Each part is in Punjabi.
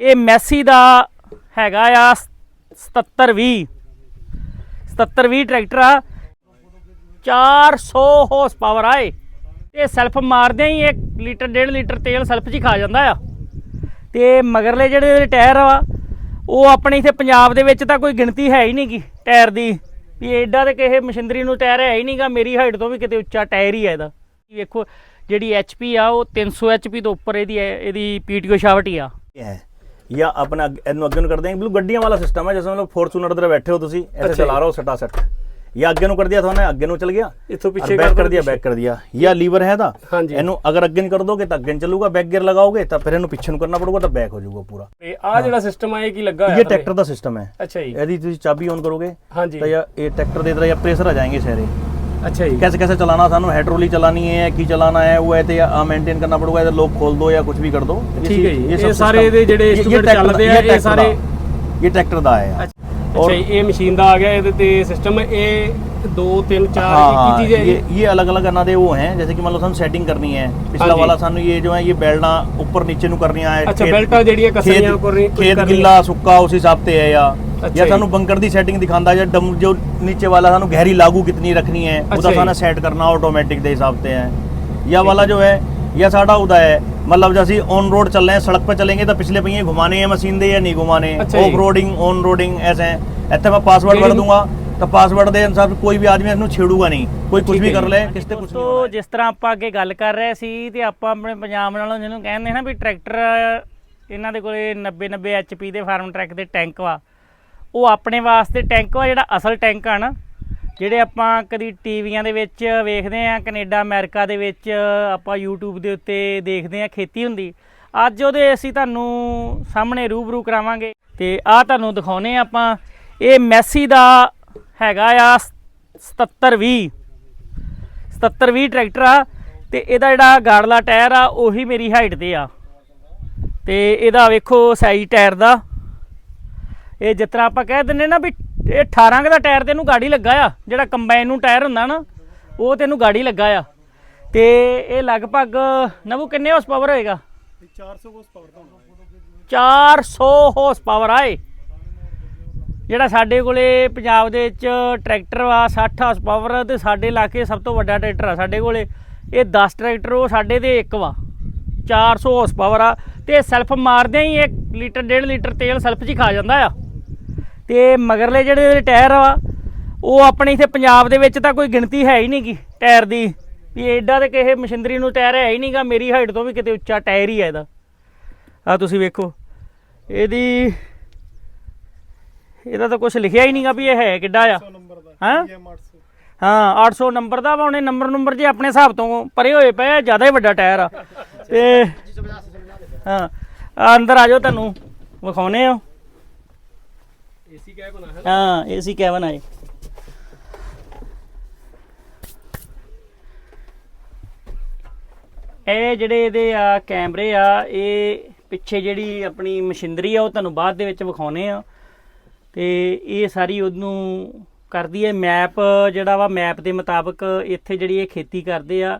ਇਹ ਮੈਸੀ ਦਾ ਹੈਗਾ ਆ 7720 7720 ਟਰੈਕਟਰ ਆ। 400 ਹਾਰਸ ਪਾਵਰ ਆਏ ਤੇ ਸੈਲਫ ਮਾਰਦੇ ਹੀ 1 ਲੀਟਰ 1.5 ਲੀਟਰ ਤੇਲ ਸੈਲਫ 'ਚ ਹੀ ਖਾ ਜਾਂਦਾ ਆ। ਤੇ ਮਗਰਲੇ ਜਿਹੜੇ ਟਾਇਰ ਆ, ਉਹ ਆਪਣੇ ਇੱਥੇ ਪੰਜਾਬ ਦੇ ਵਿੱਚ ਤਾਂ ਕੋਈ ਗਿਣਤੀ ਹੈ ਹੀ ਨਹੀਂ ਗੀ ਟਾਇਰ ਦੀ। ਵੀ ਐਡਾ ਤੇ ਕਿਸੇ ਮਸ਼ੀਨਰੀ ਨੂੰ ਟਾਇਰ ਹੈ ਹੀ ਨਹੀਂਗਾ ਮੇਰੀ ਹਾਈਟ ਤੋਂ ਵੀ ਕਿਤੇ ਉੱਚਾ ਟਾਇਰ ਹੀ ਹੈ ਇਹਦਾ। ਵੇਖੋ, ਜਿਹੜੀ ਐਚਪੀ ਆ, ਉਹ 300 ਐਚਪੀ ਤੋਂ ਉੱਪਰ ਇਹਦੀ ਹੈ ਇਹਦੀ ਪੀਟੀਓ ਸ਼ਾਵਟ ਹੀ। ਆ ਹੈ ਜਾਂ ਆਪਣਾ ਅੱਗ- ਇਹਨੂੰ ਅੱਗੇ ਨੂੰ ਕਰ ਦੇਂਗੇ ਬਿਲਕੁਲ ਗੱਡੀਆਂ ਵਾਲਾ ਸਿਸਟਮ ਹੈ ਜਿਵੇਂ ਮਤਲਬ ਫੋਰਚੂਨਰ ਦੇ ਬੈਠੇ ਹੋ ਤੁਸੀਂ ऐसे अच्छा चला रहे हो सटा सट या ਅੱਗੇ ਨੂੰ ਕਰ ਦਿਆ ਤੁਹਾਨੂੰ ਅੱਗੇ ਨੂੰ ਚਲ ਗਿਆ ਇੱਥੋਂ ਪਿੱਛੇ ਬੈਕ ਕਰ ਕਰ ਦਿਆ ਪਿੱਛੇ। ਬੈਕ ਕਰ ਦਿਆ ਜਾਂ ਲੀਵਰ ਹੈ ਤਾਂ ਹਾਂਜੀ। ਇਹਨੂੰ ਅਗਰ ਅੱਗੇ ਨੂੰ ਕਰ ਦੋਗੇ ਤਾਂ ਅੱਗੇ ਨੂੰ ਚੱਲੂਗਾ ਬੈਕ ਗੇਅਰ ਲਗਾਓਗੇ ਤਾਂ ਫਿਰ ਇਹਨੂੰ ਪਿੱਛੇ ਨੂੰ ਕਰਨਾ ਪੜੂਗਾ ਤਾਂ ਬੈਕ ਹੋ ਜਾਊਗਾ ਪੂਰਾ ਤੇ ਆ ਜਿਹੜਾ ਸਿਸਟਮ ਆ ਇਹ ਕੀ ਲੱਗਾ ਹੋਇਆ ਇਹ ਥੱਲੇ? ट्रैक्टर ਦਾ ਸਿਸਟਮ ਹੈ ਅੱਛਾ ਜੀ ਇਹਦੀ ਤੁਸੀਂ ਚਾਬੀ ਔਨ ਕਰੋਗੇ ਹਾਂਜੀ ਤਾਂ या ये ट्रैक्टर दे तरह या प्रेशर आ जाएंगे सारे ਅੱਛਾ ਜੀ कैसे कैसे चलाना सानू हाइड्रोलिक चलानी है की चलाना है वो है तो या मेंटेन करना पड़ेगा इधर लोग खोल दो या कुछ भी कर दो ठीक है जी। सब ये सारे system- ਇਹਦੇ ਜਿਹੜੇ ये- ये instrument tractor ਚੱਲਦੇ ਦਾ- ਆ, ये ਇਹ tractor ਸਾਰੇ- ਦਾ- ये ट्रैक्टर ਦਾ ਹੈ ਅੱਛਾ ਜੀ ਇਹ ਮਸ਼ੀਨ ਦਾ ਆ ਗਿਆ ਇਹਦੇ ਤੇ ਸਿਸਟਮ ਇਹ 2 3 4 हाँ ਕੀ ਚੀਜ਼ ਹੈ ये ਜੀ ये अलग अलग अन्ना दे वो हैं जैसे कि मान लो ਸਾਨੂੰ सेटिंग करनी है पिछला हाँ जी। वाला ਸਾਨੂੰ ये जो है ये बेल्टा ऊपर नीचे ਨੂੰ ਕਰਨੀਆਂ ਹੈ ਅੱਛਾ खेत- ਬੈਲਟਾਂ ਜਿਹੜੀਆਂ ਕੱਸਣੀਆਂ खेत ਉੱਪਰ खेत ਗਿੱਲਾ ਸੁੱਕਾ ਉਸ ਹਿਸਾਬ ਤੇ ਹੈ ਜਾਂ ਅੱਛਾ ਜਾਂ ਜੀ। ਸਾਨੂੰ ਬੰਕਰ ਦੀ ਸੈਟਿੰਗ ਦਿਖਾਉਂਦਾ ਜਾਂ ਡਮ ਜੋ ਨੀਚੇ ਵਾਲਾ ਸਾਨੂੰ ਗਹਿਰੀ ਲਾਗੂ ਕਿਤਨੀ ਰੱਖਣੀ ਹੈ ਅੱਛਾ ਉਹਦਾ ਜੀ। ਸਾਨੂੰ ਸੈਟ ਕਰਨਾ ਆਟੋਮੈਟਿਕ ਦੇ ਹਿਸਾਬ ਤੇ ਹੈ या वाला जो है या साडा उदा है मतलब जैसे ऑन रोड चल रहे हैं सड़क पे चलेंगे तो पिछले पहिए घुमाने हैं मशीन दे या नहीं घुमाने अच्छा जी। ऑफ रोडिंग ऑन रोडिंग ऐसे हैं ਇੱਥੇ ਮੈਂ ਪਾਸਵਰਡ ਭਰ ਜਿਹੜੀ- ਦੂੰਗਾ ਤਾਂ ਪਾਸਵਰਡ ਦੇ ਅਨੁਸਾਰ ਕੋਈ ਵੀ ਆਦਮੀ ਇਹਨੂੰ ਛੇੜੂਗਾ ਨਹੀਂ ਕੋਈ ਕੁਝ ਠੀਕ ਵੀ ਹੈ ਕਰ ਜੀ। ਲੈ ਕਿਸੇ ਤੇ ਕੁਝ ਨਹੀਂ ਦੋਸਤੋ ਹੋਣਾ ਹੈ। ਜਿਸ ਤਰ੍ਹਾਂ ਆਪਾਂ ਅੱਗੇ ਗੱਲ ਕਰ ਰਹੇ ਸੀ ਤੇ ਆਪਾਂ ਆਪਣੇ ਪੰਜਾਬ ਨਾਲੋਂ ਜਿਹਨੂੰ ਕਹਿੰਦੇ ਨਾ ਵੀ ਟਰੈਕਟਰ ਇਹਨਾਂ ਦੇ ਕੋਲੇ 90 90 ਐਚਪੀ ਦੇ ਫਾਰਮ ਟਰੈਕ ਦੇ ਟੈਂਕ ਵਾ ਉਹ ਆਪਣੇ ਵਾਸਤੇ ਟੈਂਕ ਵਾ ਜਿਹੜਾ ਅਸਲ ਟੈਂਕ ਆ ਨਾ ਜਿਹੜੇ ਆਪਾਂ ਕਦੀ ਟੀਵੀਆਂ ਦੇ ਵਿੱਚ ਵੇਖਦੇ ਆ ਕੈਨੇਡਾ, ਅਮਰੀਕਾ ਦੇ ਵਿੱਚ ਆਪਾਂ YouTube ਦੇ ਉੱਤੇ ਦੇਖਦੇ ਆ ਖੇਤੀ ਹੁੰਦੀ, ਅੱਜ ਉਹਦੇ ਅਸੀਂ ਤੁਹਾਨੂੰ ਸਾਹਮਣੇ ਰੂਬਰੂ ਕਰਾਵਾਂਗੇ ਤੇ ਆ ਤੁਹਾਨੂੰ ਦਿਖਾਉਨੇ ਆ ਆਪਾਂ, ਇਹ ਮੈਸੀ ਦਾ ਹੈਗਾ ਆ 7720 7720 ਟਰੈਕਟਰ ਆ ਤੇ ਇਹਦਾ ਜਿਹੜਾ ਗਾੜਲਾ ਟਾਇਰ ਆ ਉਹੀ ਮੇਰੀ ਹਾਈਟ ਤੇ ਆ। ਤੇ ਇਹਦਾ ਵੇਖੋ ਸਾਈਜ਼ ਟਾਇਰ ਦਾ, ਇਹ ਜਿਸ ਤਰ੍ਹਾਂ ਆਪਾਂ ਕਹਿ ਦਿੰਨੇ ਨਾ ਵੀ ਇਹ 18 ਕੁ ਦਾ ਟਾਇਰ ਤੇ ਇਹਨੂੰ ਗਾੜੀ ਲੱਗਾ ਆ ਜਿਹੜਾ ਕੰਬਾਈਨ ਨੂੰ ਟਾਇਰ ਹੁੰਦਾ ਨਾ ਉਹ ਤੈਨੂੰ ਗਾੜੀ ਲੱਗਾ ਆ। ਤੇ ਇਹ ਲਗਭਗ ਨਵੂ ਕਿੰਨੇ ਹਾਰਸ ਪਾਵਰ ਹੋਏਗਾ? 400 ਹਾਰਸ ਪਾਵਰ ਆਏ ਜਿਹੜਾ ਸਾਡੇ ਕੋਲੇ ਪੰਜਾਬ ਦੇ ਵਿੱਚ ਟਰੈਕਟਰ ਵਾ 60 ਹਾਰਸ ਪਾਵਰ ਤੇ ਸਾਡੇ ਇਲਾਕੇ ਸਭ ਤੋਂ ਵੱਡਾ ਟਰੈਕਟਰ ਆ ਸਾਡੇ ਕੋਲੇ। ਇਹ 10 ਟਰੈਕਟਰ ਉਹ ਸਾਡੇ ਦੇ ਇੱਕ ਵਾ। 400 ਹਾਰਸ ਪਾਵਰ ਆ ਤੇ ਸੈਲਫ ਮਾਰਦੇ ਹੀ 1 ਲੀਟਰ 1.5 ਲੀਟਰ ਤੇਲ ਸੈਲਫ 'ਚ ਹੀ ਖਾ ਜਾਂਦਾ ਆ। ਤੇ ਮਗਰਲੇ ਜਿਹੜੇ ਟਾਇਰ ਆ ਉਹ ਆਪਣੇ ਇੱਥੇ ਪੰਜਾਬ ਦੇ ਵਿੱਚ ਤਾਂ ਕੋਈ ਗਿਣਤੀ ਹੈ ਹੀ ਨਹੀਂ ਗੀ ਟਾਇਰ ਦੀ। ਵੀ ਐਡਾ ਤੇ ਕਿਸੇ ਮਸ਼ੀਨਰੀ ਨੂੰ ਟਾਇਰ ਹੈ ਹੀ ਨਹੀਂਗਾ ਮੇਰੀ ਹਾਈਟ ਤੋਂ ਵੀ ਕਿਤੇ ਉੱਚਾ ਟਾਇਰ ਹੀ ਹੈ ਇਹਦਾ। ਆ ਤੁਸੀਂ ਵੇਖੋ ਇਹਦੀ ਇਹਦਾ ਤਾਂ ਕੁਝ ਲਿਖਿਆ ਹੀ ਨਹੀਂਗਾ ਵੀ ਇਹ ਹੈ ਕਿੱਡਾ ਆ। ਹਾਂ? ਹਾਂ 800 ਨੰਬਰ ਦਾ ਵਾ ਉਹਨੇ ਨੰਬਰ ਨੰਬਰ ਜੇ ਆਪਣੇ ਹਿਸਾਬ ਤੋਂ ਪਰੇ ਹੋਏ ਪਏ ਆ ਜ਼ਿਆਦਾ ਹੀ ਵੱਡਾ ਟਾਇਰ ਆ। ਤੇ ਹਾਂ ਅੰਦਰ ਆ ਜਾਓ ਤੁਹਾਨੂੰ ਵਿਖਾਉਨੇ ਆ। ਏਸੀ ਕਹਿ ਬਣਾ ਹੈ ਹਾਂ ਏਸੀ ਕੈਬਨ ਇਹ ਜਿਹੜੇ ਇਹਦੇ ਆ ਕੈਮਰੇ ਆ, ਇਹ ਪਿੱਛੇ ਜਿਹੜੀ ਆਪਣੀ ਮਸ਼ੀਨਰੀ ਆ, ਉਹ ਤੁਹਾਨੂੰ ਬਾਅਦ ਦੇ ਵਿੱਚ ਵਿਖਾਉਨੇ ਆ। ਤੇ ਇਹ ਸਾਰੀ ਉਹਨੂੰ ਕਰਦੀ ਹੈ ਮੈਪ, ਜਿਹੜਾ ਵਾ ਮੈਪ ਦੇ ਮੁਤਾਬਕ ਇੱਥੇ ਜਿਹੜੀ ਇਹ ਖੇਤੀ ਕਰਦੇ ਆ,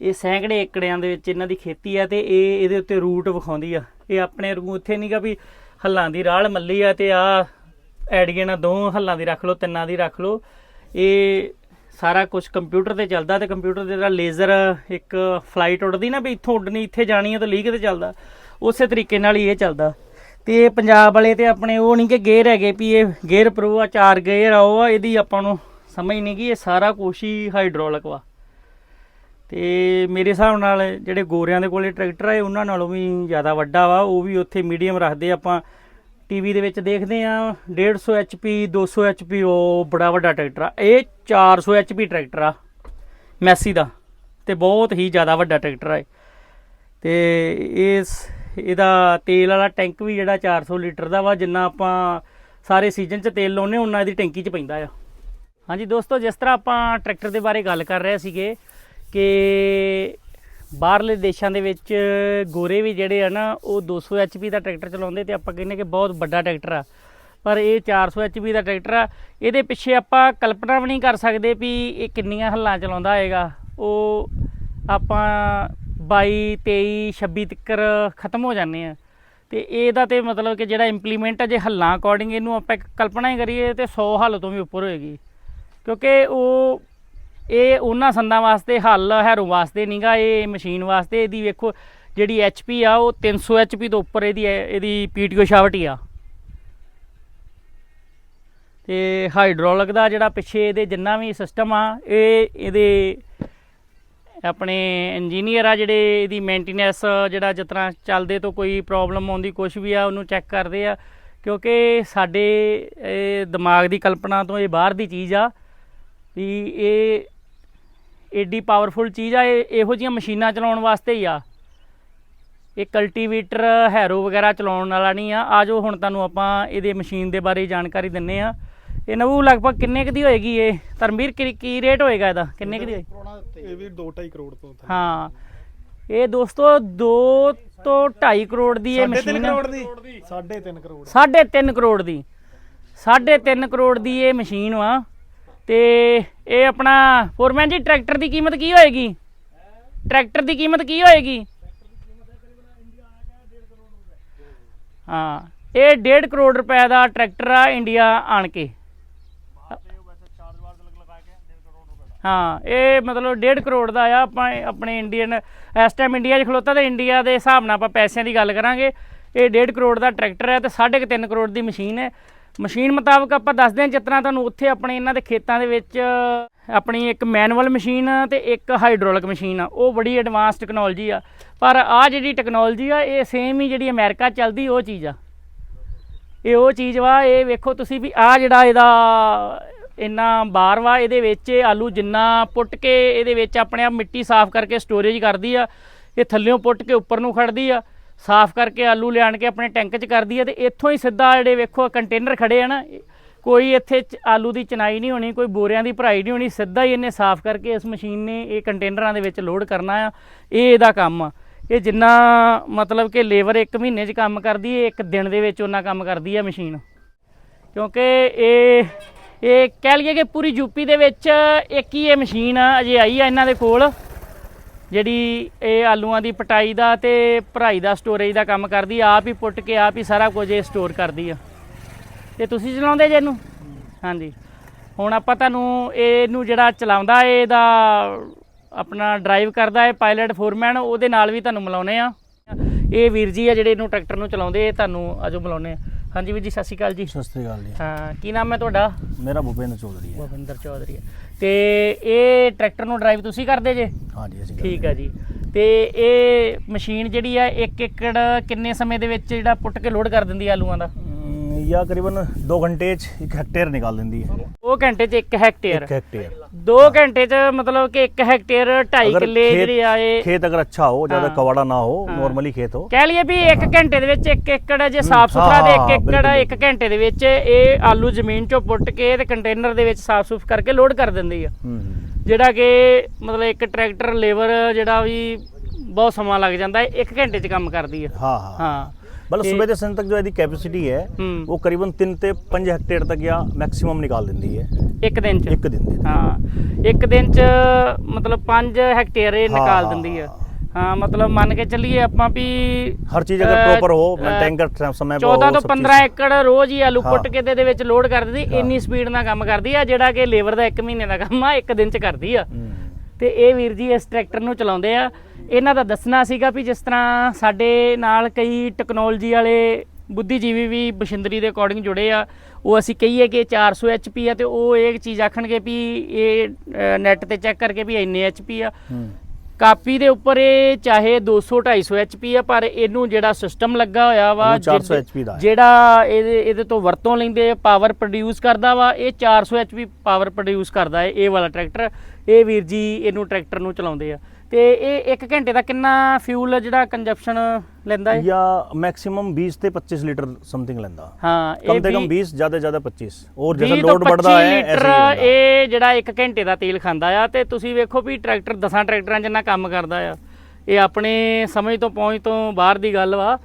ਇਹ ਸੈਂਕੜੇ ਏਕੜਿਆਂ ਦੇ ਵਿੱਚ ਇਹਨਾਂ ਦੀ ਖੇਤੀ ਆ ਤੇ ਇਹ ਇਹਦੇ ਉੱਤੇ ਰੂਟ ਵਿਖਾਉਂਦੀ ਆ। ਇਹ ਆਪਣੇ ਵਾਂਗੂ ਇੱਥੇ ਨਹੀਂਗਾ ਵੀ ਹੱਲਾਂ ਦੀ ਰਾਲ ਮੱਲੀ ਆ ਤੇ ਆ ਐਡੀਆਂ ਨਾਲ ਦੋ ਹੱਲਾਂ ਦੀ ਰੱਖ ਲਓ, ਤਿੰਨਾਂ ਦੀ ਰੱਖ ਲਓ। ਇਹ ਸਾਰਾ ਕੁਝ ਕੰਪਿਊਟਰ ਤੇ ਚੱਲਦਾ ਤੇ ਕੰਪਿਊਟਰ ਦੇ ਜਿਹੜਾ ਲੇਜ਼ਰ ਇੱਕ ਫਲਾਈਟ ਉੱਡਦੀ ਨਾ ਵੀ ਇੱਥੋਂ ਉੱਡਣੀ, ਇੱਥੇ ਜਾਣੀ ਹੈ ਤਾਂ ਲੀਕ ਤੇ ਚੱਲਦਾ। ਉਸੇ ਤਰੀਕੇ ਨਾਲ ਹੀ ਇਹ ਚੱਲਦਾ। ਤੇ ਇਹ ਪੰਜਾਬ ਵਾਲੇ ਤੇ ਆਪਣੇ ਉਹ ਨਹੀਂ ਕਿ ਗੇਅਰ ਹੈਗੇ ਵੀ ਇਹ ਗੇਅਰ ਪ੍ਰੋ ਆ, ਚਾਰ ਗੇਅਰ ਆ, ਉਹ ਆ, ਇਹਦੀ ਆਪਾਂ ਨੂੰ ਸਮਝ ਨਹੀਂ ਕਿ ਇਹ ਸਾਰਾ ਕੁਛ ਹੀ ਹਾਈਡ੍ਰੋਲਿਕ ਵਾ। ਤੇ ਮੇਰੇ ਹਿਸਾਬ ਨਾਲ ਜਿਹੜੇ ਗੋਰਿਆਂ ਦੇ ਕੋਲੇ ਟਰੈਕਟਰ ਹੈ ਉਹਨਾਂ ਨਾਲੋਂ ਵੀ ਜ਼ਿਆਦਾ ਵੱਡਾ ਵਾ, ਉਹ ਵੀ ਉੱਥੇ ਮੀਡੀਅਮ ਰੱਖਦੇ ਆਪਾਂ ਟੀਵੀ ਦੇ ਵਿੱਚ ਦੇਖਦੇ ਆ 150 HP 200 HP ਉਹ ਬੜਾ ਵੱਡਾ ਟਰੈਕਟਰ ਆ ਇਹ 400 HP ਟਰੈਕਟਰ ਆ, ਮੈਸੀ ਦਾ, ਤੇ ਬਹੁਤ ਹੀ ਜ਼ਿਆਦਾ ਵੱਡਾ ਟਰੈਕਟਰ ਆ ਇਹ। ਤੇ ਇਸ, ਇਹਦਾ ਤੇਲ ਵਾਲਾ ਟੈਂਕ ਵੀ ਜਿਹੜਾ 400 ਲੀਟਰ ਦਾ ਵਾ, ਜਿੰਨਾ ਆਪਾਂ ਸਾਰੇ ਸੀਜ਼ਨ 'ਚ ਤੇਲ ਲਾਉਨੇ ਉਹਨਾਂ ਦੀ ਟੈਂਕੀ 'ਚ ਪੈਂਦਾ ਆ ਹਾਂਜੀ ਦੋਸਤੋ, ਜਿਸ ਤਰ੍ਹਾਂ ਆਪਾਂ ਟਰੈਕਟਰ ਦੇ ਬਾਰੇ ਗੱਲ ਕਰ ਰਹੇ ਸੀਗੇ ਕਿ ਬਾਹਰਲੇ ਦੇਸ਼ਾਂ ਦੇ ਵਿੱਚ ਗੋਰੇ ਵੀ ਜਿਹੜੇ ਆ ਨਾ, ਉਹ 200 HP ਦਾ ਟਰੈਕਟਰ ਚਲਾਉਂਦੇ ਤੇ ਆਪਾਂ ਕਹਿੰਦੇ ਕਿ ਬਹੁਤ ਵੱਡਾ ਟਰੈਕਟਰ ਆ। ਪਰ ਇਹ 400 HP ਦਾ ਟਰੈਕਟਰ ਆ। ਇਹਦੇ ਪਿੱਛੇ ਆਪਾਂ ਕਲਪਨਾ ਵੀ ਨਹੀਂ ਕਰ ਸਕਦੇ ਵੀ ਇਹ ਕਿੰਨੀਆਂ ਹੱਲਾਂ ਚਲਾਉਂਦਾ ਹੋਏਗਾ। ਉਹ ਆਪਾਂ 22 23 26 ਤੱਕ ਖਤਮ ਹੋ ਜਾਂਦੇ ਆ। ਤੇ ਇਹਦਾ ਤੇ ਮਤਲਬ ਕਿ ਜਿਹੜਾ ਇੰਪਲੀਮੈਂਟ ਹੈ ਜੇ ਹੱਲਾਂ ਅਕੋਰਡਿੰਗ ਇਹਨੂੰ ਆਪਾਂ ਇੱਕ ਕਲਪਨਾ ਹੀ ਕਰੀਏ ਤੇ 100 ਹੱਲ ਤੋਂ ਵੀ ਉੱਪਰ ਹੋਏਗੀ। ਕਿਉਂਕਿ ਉਹ ਇਹ ਉਹਨਾਂ ਸੰਦਾਂ ਵਾਸਤੇ ਹੱਲ, ਹੈਰੋ ਵਾਸਤੇ ਨਹੀਂਗਾ ਇਹ ਮਸ਼ੀਨ ਵਾਸਤੇ। ਇਹਦੀ ਵੇਖੋ, ਜਿਹੜੀ ਐਚਪੀ ਆ, ਉਹ 300 ਐਚਪੀ ਤੋਂ ਉੱਪਰ ਇਹਦੀ ਇਹਦੀ ਪੀਟੀਓ ਸ਼ਾਵਟੀ ਆ। ਤੇ ਹਾਈਡ੍ਰੋਲਿਕ ਦਾ ਜਿਹੜਾ ਪਿੱਛੇ ਇਹਦੇ ਜਿੰਨਾ ਵੀ ਸਿਸਟਮ ਆ, ਇਹ ਇਹਦੇ ਆਪਣੇ ਇੰਜੀਨੀਅਰ ਆ, ਜਿਹੜੇ ਇਹਦੀ ਮੇਨਟੇਨੈਂਸ ਜਿਹੜਾ ਜਿਸ ਤਰ੍ਹਾਂ ਚੱਲਦੇ ਤੋਂ ਕੋਈ ਪ੍ਰੋਬਲਮ ਆਉਂਦੀ ਕੁਝ ਵੀ ਆ, ਉਹਨੂੰ ਚੈੱਕ ਕਰਦੇ ਆ। ਕਿਉਂਕਿ ਸਾਡੇ, ਇਹ ਦਿਮਾਗ ਦੀ ਕਲਪਨਾ ਤੋਂ ਇਹ ਬਾਹਰ ਦੀ ਚੀਜ਼ ਆ, ਵੀ ਇਹ ਏਡੀ ਪਾਵਰਫੁਲ ਚੀਜ਼ ਆ ਇਹ ਇਹੋ ਜਿਹੀਆਂ ਮਸ਼ੀਨਾਂ ਚਲਾਉਣ ਵਾਸਤੇ ਹੀ ਆ। ਇਹ ਕਲਟੀਵੇਟਰ ਹੈਰੋ ਵਗੈਰਾ ਚਲਾਉਣ ਵਾਲਾ ਨਹੀਂ ਆ। ਆਜੋ ਹੁਣ ਤੁਹਾਨੂੰ ਆਪਾਂ ਇਹਦੇ ਮਸ਼ੀਨ ਦੇ ਬਾਰੇ ਜਾਣਕਾਰੀ ਦਿੰਨੇ ਆ। ਇਹ ਨਵੂ ਲਗਭਗ ਕਿੰਨੇ ਕੁ ਦੀ ਹੋਏਗੀ ਇਹ? ਧਰਮਵੀਰ ਕੀ ਕੀ ਰੇਟ ਹੋਏਗਾ ਇਹਦਾ? ਕਿੰਨੇ ਕੁ ਦੀ ਹੋਏਗੀ? ਇਹ ਵੀ 2.5 ਕਰੋੜ ਤੋਂ। ਹਾਂ। ਇਹ ਦੋਸਤੋ 2 ਤੋਂ 2.5 ਕਰੋੜ ਦੀ ਇਹ ਮਸ਼ੀਨ ਕਰੋੜ ਦੀ? 3.5 ਕਰੋੜ। 3.5 ਕਰੋੜ ਦੀ। 3.5 ਕਰੋੜ ਦੀ ਇਹ ਮਸ਼ੀਨ ਵਾ। ਤੇ ਇਹ ਆਪਣਾ ਫੋਰਮੈਨ ਜੀ, ਟਰੈਕਟਰ ਦੀ ਕੀਮਤ ਕੀ ਹੋਏਗੀ? ਟਰੈਕਟਰ ਦੀ ਕੀਮਤ ਕੀ ਹੋਏਗੀ? ਹਾਂ, ਇਹ 1.5 ਕਰੋੜ ਰੁਪਏ ਦਾ ਟਰੈਕਟਰ ਆ ਇੰਡੀਆ ਆਣ ਕੇ। ਹਾਂ, ਇਹ ਮਤਲਬ 1.5 ਕਰੋੜ ਦਾ ਆ, ਆਪਾਂ ਆਪਣੇ ਇੰਡੀਅਨ, ਇਸ ਟਾਈਮ ਇੰਡੀਆ 'ਚ ਖਲੋਤਾ ਤੇ ਇੰਡੀਆ ਦੇ ਹਿਸਾਬ ਨਾਲ ਆਪਾਂ ਪੈਸਿਆਂ ਦੀ ਗੱਲ ਕਰਾਂਗੇ। ਇਹ 1.5 ਕਰੋੜ ਦਾ ਟਰੈਕਟਰ ਹੈ ਤੇ 3.5 ਕਰੋੜ ਦੀ ਮਸ਼ੀਨ ਹੈ। ਮਸ਼ੀਨ ਮੁਤਾਬਕ ਆਪਾਂ ਦੱਸਦੇ ਹਾਂ ਜਿਸ ਤਰ੍ਹਾਂ ਤੁਹਾਨੂੰ ਉੱਥੇ ਆਪਣੇ ਇਹਨਾਂ ਦੇ ਖੇਤਾਂ ਦੇ ਵਿੱਚ ਆਪਣੀ ਇੱਕ ਮੈਨੂਅਲ ਮਸ਼ੀਨ ਤੇ ਇੱਕ ਹਾਈਡ੍ਰੋਲਿਕ ਮਸ਼ੀਨ ਆ। ਉਹ ਬੜੀ ਐਡਵਾਂਸ ਟੈਕਨੋਲੋਜੀ ਆ। ਪਰ ਆ ਜਿਹੜੀ ਟੈਕਨੋਲੋਜੀ ਆ, ਇਹ ਸੇਮ ਹੀ ਜਿਹੜੀ ਅਮਰੀਕਾ ਚੱਲਦੀ, ਉਹ ਚੀਜ਼ ਆ। ਇਹ ਉਹ ਚੀਜ਼ ਵਾ, ਇਹ ਵੇਖੋ ਤੁਸੀਂ ਵੀ ਆ ਜਿਹੜਾ ਇਹਦਾ, ਇੰਨਾ ਬਾਰ ਵਾ, ਇਹਦੇ ਵਿੱਚ ਇਹ ਆਲੂ ਜਿੰਨਾ ਪੁੱਟ ਕੇ ਇਹਦੇ ਵਿੱਚ ਆਪਣੇ ਆਪ ਮਿੱਟੀ ਸਾਫ਼ ਕਰਕੇ ਸਟੋਰੇਜ ਕਰਦੀ ਆ, ਇਹ ਥੱਲਿਓਂ ਪੁੱਟ ਕੇ ਉੱਪਰ ਨੂੰ ਖੜਦੀ ਆ। ਸਾਫ਼ ਕਰਕੇ ਆਲੂ ਲਿਆਣ ਕੇ ਆਪਣੇ ਟੈਂਕ 'ਚ ਕਰਦੀ ਹੈ ਤੇ ਇੱਥੋਂ ਹੀ ਸਿੱਧਾ ਜਿਹੜੇ ਵੇਖੋ ਕੰਟੇਨਰ ਖੜੇ ਆ ਨਾ, ਕੋਈ ਇੱਥੇ ਚ- ਆਲੂ ਦੀ ਚਨਾਈ ਨਹੀਂ ਹੋਣੀ, ਕੋਈ ਬੋਰਿਆਂ ਦੀ ਭਰਾਈ ਨਹੀਂ ਹੋਣੀ, ਸਿੱਧਾ ਹੀ ਇਹਨੇ ਸਾਫ਼ ਕਰਕੇ ਇਸ ਮਸ਼ੀਨ ਨੇ ਇਹ ਕੰਟੇਨਰਾਂ ਦੇ ਵਿੱਚ ਲੋਡ ਕਰਨਾ ਆ। ਇਹ ਇਹਦਾ ਕੰਮ ਆ। ਇਹ ਜਿੰਨਾ ਮਤਲਬ ਕਿ ਲੇਬਰ ਇੱਕ ਮਹੀਨੇ 'ਚ ਕੰਮ ਕਰਦੀ ਹੈ, ਇੱਕ ਦਿਨ ਦੇ ਵਿੱਚ ਉਹਨਾਂ ਕੰਮ ਕਰਦੀ ਹੈ ਮਸ਼ੀਨ। ਕਿਉਂਕਿ ਇਹ ਇਹ ਕਹਿ ਲਈਏ ਕਿ ਪੂਰੀ ਯੂਪੀ ਦੇ ਵਿੱਚ ਇੱਕ ਹੀ ਇਹ ਮਸ਼ੀਨ ਅਜੇ ਆਈ ਆ ਇਹਨਾਂ ਦੇ ਕੋਲ। ਜਿਹੜੀ ਇਹ ਆਲੂਆਂ ਦੀ ਪਟਾਈ ਦਾ ਤੇ ਭਰਾਈ ਦਾ ਸਟੋਰੇਜ ਦਾ ਕੰਮ ਕਰਦੀ ਆ ਆਪ ਹੀ ਪੁੱਟ ਕੇ ਆਪ ਹੀ ਸਾਰਾ ਕੁਝ ਇਹ ਸਟੋਰ ਕਰਦੀ ਆ। ਤੇ ਤੁਸੀਂ ਚਲਾਉਂਦੇ ਜੇ ਇਹਨੂੰ? ਹਾਂਜੀ। ਹੁਣ ਆਪਾਂ ਤੁਹਾਨੂੰ ਇਹਨੂੰ ਜਿਹੜਾ ਚਲਾਉਂਦਾ ਇਹਦਾ ਆਪਣਾ ਡਰਾਈਵ ਕਰਦਾ ਹੈ ਪਾਇਲਟ ਫੋਰਮੈਨ ਉਹਦੇ ਨਾਲ ਵੀ ਤੁਹਾਨੂੰ ਮਿਲਾਉਨੇ ਆ। ਇਹ ਵੀਰ ਜੀ ਆ ਜਿਹੜੇ ਇਹਨੂੰ ਟਰੈਕਟਰ ਨੂੰ ਚਲਾਉਂਦੇ ਇਹ ਤੁਹਾਨੂੰ ਆਜੋ ਮਿਲਾਉਨੇ ਆ। ਹਾਂਜੀ ਵੀਰ ਜੀ ਸਤਿ ਸ਼੍ਰੀ ਅਕਾਲ ਜੀ। ਸਤਿ ਸ੍ਰੀ ਅਕਾਲ ਜੀ। ਹਾਂ ਕੀ ਨਾਮ ਹੈ ਤੁਹਾਡਾ? ਮੇਰਾ ਭੁਪੇਂਦਰ ਚੌਧਰੀ ਹੈ। ਭਵਿੰਦਰ ਚੌਧਰੀ ਹੈ। ਤੇ ਇਹ ਟਰੈਕਟਰ ਨੂੰ ਡਰਾਈਵ ਤੁਸੀਂ ਕਰਦੇ ਜੇ? ਹਾਂਜੀ ਅਸੀਂ ਠੀਕ ਹੈ ਜੀ। ਤੇ ਇਹ ਮਸ਼ੀਨ ਜਿਹੜੀ ਆ 1 ਏਕੜ ਕਿੰਨੇ ਸਮੇਂ ਦੇ ਵਿੱਚ ਜਿਹੜਾ ਪੁੱਟ ਕੇ ਲੋਡ ਕਰ ਦਿੰਦੀ ਆ ਆਲੂਆਂ ਦਾ? ਜਾਂ ਕਰੀਬਨ 2 ਘੰਟੇ 'ਚ 1 ਹੈਕਟੇਅਰ ਨਿਕਾਲ ਦਿੰਦੀ ਹੈ 2 ਘੰਟੇ 'ਚ 1 ਹੈਕਟੇਅਰ 1 ਹੈਕਟੇਅਰ 2 ਘੰਟੇ 'ਚ ਮਤਲਬ ਕਿ 1 ਹੈਕਟੇਅਰ 2.5 अगर ਕਿੱਲੇ खेत- ਜਿਹੜੇ ਆ ਇਹ खेत अगर अच्छा हो ज्यादा हाँ। कवाड़ा ना हो हाँ। नॉर्मली खेत हो ਕਹਿ ਲਈਏ ਵੀ 1 ਘੰਟੇ ਦੇ ਵਿੱਚ 1 ਏਕੜ ਜੇ ਸਾਫ ਸੁਥਰਾ ਤੇ 1 ਹਾਂ, ਏਕੜ ਬਿਲਕੁਲ। 1 ਘੰਟੇ ਦੇ ਵਿੱਚ ਇਹ ਆਲੂ ਜ਼ਮੀਨ 'ਚੋਂ ਪੁੱਟ ਕੇ ਤੇ ਕੰਟੇਨਰ ਦੇ ਵਿੱਚ ਸਾਫ ਸੁਫ ਕਰਕੇ ਲੋਡ ਕਰ ਦਿੰਦੀ ਆ हम्म, ਜਿਹੜਾ ਕਿ ਮਤਲਬ ਇੱਕ ਟਰੈਕਟਰ ਲੇਬਰ ਜਿਹੜਾ ਵੀ ਬਹੁਤ ਸਮਾਂ ਲੱਗ ਜਾਂਦਾ ਹੈ 1 ਘੰਟੇ 'ਚ ਕੰਮ ਕਰਦੀ ਆ हाँ हाँ ਹਾਂ मतलब ਤੇ- सुबह से शाम तक जो यदि कैपेसिटी है हम्म। वो करीबन तीन से पंज हेक्टेयर तक या मैक्सिमम निकाल देती है ਇੱਕ ਦਿਨ 'ਚ एक दिन देती है ਹਾਂ ਇੱਕ ਦਿਨ 'ਚ ਮਤਲਬ 5 ਹੈਕਟੇਅਰ ਇਹ ਹਾਂ, ਨਿਕਾਲ ਹਾਂ, ਦਿੰਦੀ ਆ ਹਾਂ। ਹਾਂ ਮਤਲਬ ਮੰਨ ਕੇ ਚੱਲੀਏ ਆਪਾਂ ਵੀ हर चीज अगर अ, प्रॉपर हो अ, टैंकर समय पर 14 हो, ਤੋਂ सब 15 चीज़- ਏਕੜ ਰੋਜ਼ ਹੀ ਆਲੂ ਹਾਂ। ਪੁੱਟ ਕੇ ਤੇ ਇਹਦੇ ਵਿੱਚ ਲੋਡ ਕਰ ਦਿੰਦੀ ਹਾਂ। ਇੰਨੀ ਸਪੀਡ ਨਾਲ ਕੰਮ ਕਰਦੀ ਆ ਜਿਹੜਾ ਕਿ ਲੇਬਰ ਦਾ 1 ਮਹੀਨੇ ਦਾ ਕੰਮ ਆ ਇੱਕ ਦਿਨ 'ਚ ਕਰਦੀ ਆ हम्म, ਤੇ ਇਹ ਵੀਰ ਜੀ ਇਸ ਟਰੈਕਟਰ ਨੂੰ ਚਲਾਉਂਦੇ ਆ। ਇਹਨਾਂ ਦਾ ਦੱਸਣਾ ਸੀਗਾ ਵੀ ਜਿਸ ਤਰ੍ਹਾਂ ਸਾਡੇ ਨਾਲ ਕਈ ਟੈਕਨੋਲੋਜੀ ਵਾਲੇ ਬੁੱਧੀਜੀਵੀ ਵੀ ਬਸ਼ਿੰਦਰੀ ਦੇ ਅਕੋਰਡਿੰਗ ਜੁੜੇ ਆ, ਉਹ ਅਸੀਂ ਕਹੀਏ ਕਿ 400 ਐਚਪੀ ਆ ਤੇ ਉਹ ਇਹ ਚੀਜ਼ ਆਖਣਗੇ ਵੀ ਇਹ ਨੈਟ ਤੇ ਚੈੱਕ ਕਰਕੇ ਵੀ ਇੰਨੇ ਐਚਪੀ ਆ। ਕਾਪੀ ਦੇ ਉੱਪਰ ਇਹ ਚਾਹੇ 200 250 HP ਆ ਪਰ ਇਹਨੂੰ ਜਿਹੜਾ ਸਿਸਟਮ ਲੱਗਾ ਹੋਇਆ ਵਾ ਉਹ 400 ਜਿਹਦੇ- HP ਦਾ ਹੈ। ਜਿਹੜਾ ਇਹਦੇ ਇਹਦੇ ਤੋਂ ਵਰਤੋਂ ਲੈਂਦੇ ਪਾਵਰ ਪ੍ਰੋਡਿਊਸ ਕਰਦਾ ਵਾ ਇਹ 400 HP ਪਾਵਰ ਪ੍ਰੋਡਿਊਸ ਕਰਦਾ ਹੈ ਇਹ ਵਾਲਾ ਟਰੈਕਟਰ ਇਹ ਵੀਰ ਜੀ ਇਹਨੂੰ ਟਰੈਕਟਰ ਨੂੰ ਚਲਾਉਂਦੇ ਆ ਤੇ ਇਹ 1 ਘੰਟੇ ਦਾ ਕਿੰਨਾ ਫਿਊਲ ਜਿਹੜਾ ਕੰਜ਼ਪਸ਼ਨ ਲੈਂਦਾ ਹੈ ਜਾਂ ਮੈਕਸਿਮਮ 20 ਤੇ 25 ਲੀਟਰ ਸਮਥਿੰਗ ਲੈਂਦਾ। ਹਾਂ ਕਮ ਦੇ ਕਮ 20 ਜ਼ਿਆਦਾ ਜ਼ਿਆਦਾ 25 ਔਰ ਜਦੋਂ ਲੋਡ ਵੱਧਦਾ ਹੈ ਲੀਟਰ ਇਹ ਜਿਹੜਾ 1 ਘੰਟੇ ਦਾ ਤੇਲ ਖਾਂਦਾ ਆ ਤੇ ਤੁਸੀਂ ਵੇਖੋ ਵੀ ਟਰੈਕਟਰ 10 ਟਰੈਕਟਰਾਂ ਜਿੰਨਾ ਕੰਮ ਕਰਦਾ ਆ। ਇਹ ਆਪਣੇ ਸਮਝ ਤੋਂ ਪਹੁੰਚ ਤੋਂ ਬਾਹਰ ਦੀ ਗੱਲ ਵਾ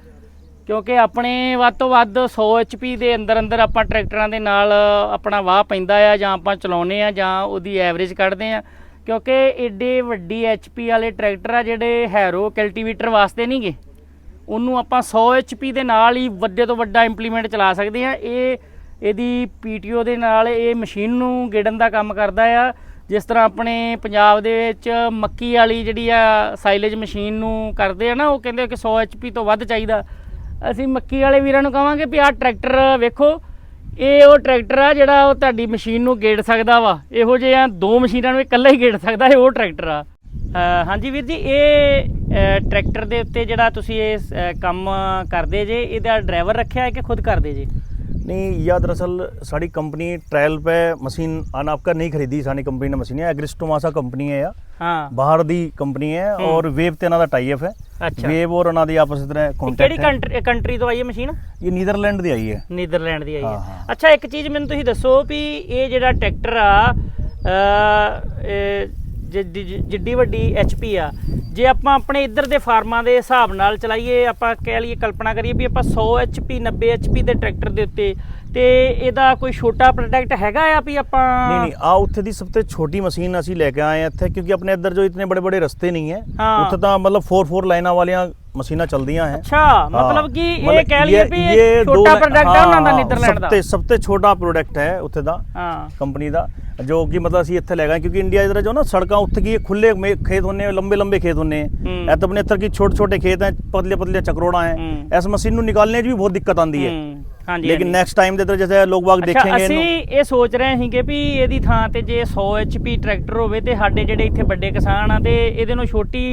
ਕਿਉਂਕਿ ਆਪਣੇ ਵੱਧ ਤੋਂ ਵੱਧ 100 ਪੀ ਦੇ ਅੰਦਰ ਅੰਦਰ ਆਪਾਂ ਟਰੈਕਟਰਾਂ ਦੇ ਨਾਲ ਆਪਣਾ ਵਾਹ ਪੈਂਦਾ ਆ ਜਾਂ ਆਪਾਂ ਚਲਾਉਨੇ ਆ ਜਾਂ ਉਹਦੀ ਐਵਰੇਜ ਕੱਢਦੇ ਆ। ਕਿਉਂਕਿ ਏਡੇ ਵੱਡੀ HP ਵਾਲੇ ਟਰੈਕਟਰ ਆ ਜਿਹੜੇ ਹੈਰੋ ਕਲਟੀਵੇਟਰ ਵਾਸਤੇ ਨਹੀਂਗੇ। ਉਹਨੂੰ ਆਪਾਂ 100 HP ਦੇ ਨਾਲ ਹੀ ਵੱਡੇ ਤੋਂ ਵੱਡਾ ਇੰਪਲੀਮੈਂਟ ਚਲਾ ਸਕਦੇ ਆ ਇਹ, ਇਹਦੀ PTO ਦੇ ਨਾਲ ਇਹ ਮਸ਼ੀਨ ਨੂੰ ਗੇੜਨ ਦਾ ਕੰਮ ਕਰਦਾ ਆ। ਜਿਸ ਤਰ੍ਹਾਂ ਆਪਣੇ ਪੰਜਾਬ ਦੇ ਵਿੱਚ ਮੱਕੀ ਵਾਲੀ ਜਿਹੜੀ ਆ ਸਾਈਲੇਜ ਮਸ਼ੀਨ ਨੂੰ ਕਰਦੇ ਆ ਨਾ, ਉਹ ਕਹਿੰਦੇ ਕਿ 100 HP ਤੋਂ ਵੱਧ ਚਾਹੀਦਾ। ਅਸੀਂ ਮੱਕੀ ਵਾਲੇ ਵੀਰਾਂ ਨੂੰ ਕਹਾਂਗੇ ਵੀ ਆਹ ਟਰੈਕਟਰ ਵੇਖੋ। ਇਹ ਉਹ ਟਰੈਕਟਰ ਆ ਜਿਹੜਾ ਉਹ ਤੁਹਾਡੀ ਮਸ਼ੀਨ ਨੂੰ ਗੇੜ ਸਕਦਾ ਵਾ। ਇਹੋ ਜਿਹੇ ਆ, ਦੋ ਮਸ਼ੀਨਾਂ ਨੂੰ ਇਕੱਲਾ ਹੀ ਗੇੜ ਸਕਦਾ, ਇਹ ਉਹ ਟਰੈਕਟਰ ਆ। ਹਾਂਜੀ ਵੀਰ ਜੀ, ਇਹ ਟਰੈਕਟਰ ਦੇ ਉੱਤੇ ਜਿਹੜਾ ਤੁਸੀਂ ਇਹ ਕੰਮ ਕਰਦੇ ਜੇ, ਇਹਦਾ ਡਰਾਈਵਰ ਰੱਖਿਆ ਹੈ ਕਿ ਖੁਦ ਕਰਦੇ ਜੇ? नहीं यह दरअसल साड़ी कंपनी ट्रायल पे मशीन आना आपका नहीं खरीदी साड़ी कंपनी ने मशीन है एग्रिस्टोमासा कंपनी है यह ਹਾਂ बाहर दी कंपनी है और वेव ते नादा टाई है ਅੱਛਾ वेव और अना दी आपस में ਇਹ ਕਿਹੜੀ कॉन्टैक्ट है ਕੰਟਰੀ ਕੰਟਰੀ ਤੋਂ ਆਈ ਹੈ ਮਸ਼ੀਨ ये नीदरलैंड दी आई है ਨੀਦਰਲੈਂਡ ਦੀ ਆਈ ਹਾਂ, ਹੈ ਹਾਂ। ਅੱਛਾ ਇੱਕ ਚੀਜ਼ ਮੈਨੂੰ ਤੁਸੀਂ ਦੱਸੋ ਵੀ ਇਹ ਜਿਹੜਾ ਟਰੈਕਟਰ ਆ ਅ, ਇਹ ਜਿ- ਜਿੱਡੀ ਵੱਡੀ HP ਆ। ਜੇ ਆਪਾਂ ਆਪਣੇ ਇੱਧਰ ਦੇ ਫਾਰਮਾਂ ਦੇ ਹਿਸਾਬ ਨਾਲ ਚਲਾਈਏ, ਆਪਾਂ ਕਹਿ ਲਈਏ ਕਲਪਨਾ ਕਰੀਏ ਵੀ ਆਪਾਂ 100 HP 90 HP ਦੇ ਟਰੈਕਟਰ ਦੇ ਉੱਤੇ ਤੇ ਇਹਦਾ ਕੋਈ ਛੋਟਾ ਪ੍ਰੋਡਕਟ ਹੈਗਾ ਆ ਵੀ ਆਪਾਂ ਨਹੀਂ ਨਹੀਂ ਆ ਉੱਥੇ ਦੀ ਸਭ ਤੋਂ ਛੋਟੀ ਮਸ਼ੀਨ ਅਸੀਂ ਲੈ ਕੇ ਆਏ ਆ ਇੱਥੇ ਕਿਉਂਕਿ ਆਪਣੇ ਇੱਧਰ ਜੋ ਇਤਨੇ ਬੜੇ-ਬੜੇ ਰਸਤੇ ਨਹੀਂ ਹੈ। ਉੱਥੇ ਤਾਂ ਮਤਲਬ 4-4 ਲਾਈਨਾਂ ਵਾਲੀਆਂ ਮਸ਼ੀਨਾਂ ਚਲਦੀਆਂ ਹੈ। ਅੱਛਾ ਮਤਲਬ ਕਿ ਇਹ ਕਹਿ ਲਈਏ ਵੀ ਛੋਟਾ ਪ੍ਰੋਡਕਟ ਹੈ ਉਹਨਾਂ ਦਾ ਨੀਦਰਲੈਂਡ ਦਾ ਸਭ ਤੋਂ ਸਭ ਤੋਂ ਛੋਟਾ ਪ੍ਰੋਡਕਟ ਹੈ ਉੱਥੇ ਦਾ ਕੰਪਨੀ ਦਾ ਜੋ ਕਿ ਮਤਲਬ ਅਸੀਂ ਇੱਥੇ ਲੈ ਗਏ ਕਿਉਂਕਿ ਇੰਡੀਆ ਇਧਰ ਜੋ ਨਾ ਸੜਕਾਂ ਉੱਥੇ ਕੀ ਖੁੱਲੇ ਖੇਤ ਹੁੰਨੇ ਲੰਬੇ ਲੰਬੇ ਖੇਤ ਹੁੰਨੇ ਐ ਤਾਂ ਆਪਣੇ ਇੱਧਰ ਕੀ ਛੋਟੇ ਛੋਟੇ ਖੇਤ ਹੈ ਪਤਲੇ ਪਤਲੇ ਚਕਰੋੜਾ ਹੈ। ਇਸ ਮਸ਼ੀਨ ਨੂੰ ਨਿਕਾਲਨੇ 'ਚ ਵੀ ਬਹੁਤ ਦਿੱਕਤ ਆਂਦੀ ਹੈ। ਹਾਂਜੀ ਲੇकिन नेक्स्ट टाइम ਦੇ ਤੇ ਜੈਸੇ ਲੋਕ ਬਾਗ ਦੇਖेंगे ਅਸੀਂ ਇਹ ਸੋਚ ਰਹੇ ਸੀਗੇ ਵੀ ਇਹਦੀ ਥਾਂ ਤੇ ਜੇ 100 HP ਟਰੈਕਟਰ ਹੋਵੇ ਤੇ ਸਾਡੇ ਜਿਹੜੇ ਇੱਥੇ ਵੱਡੇ ਕਿਸਾਨ ਆ ਤੇ ਇਹਦੇ ਨੂੰ ਛੋਟੀ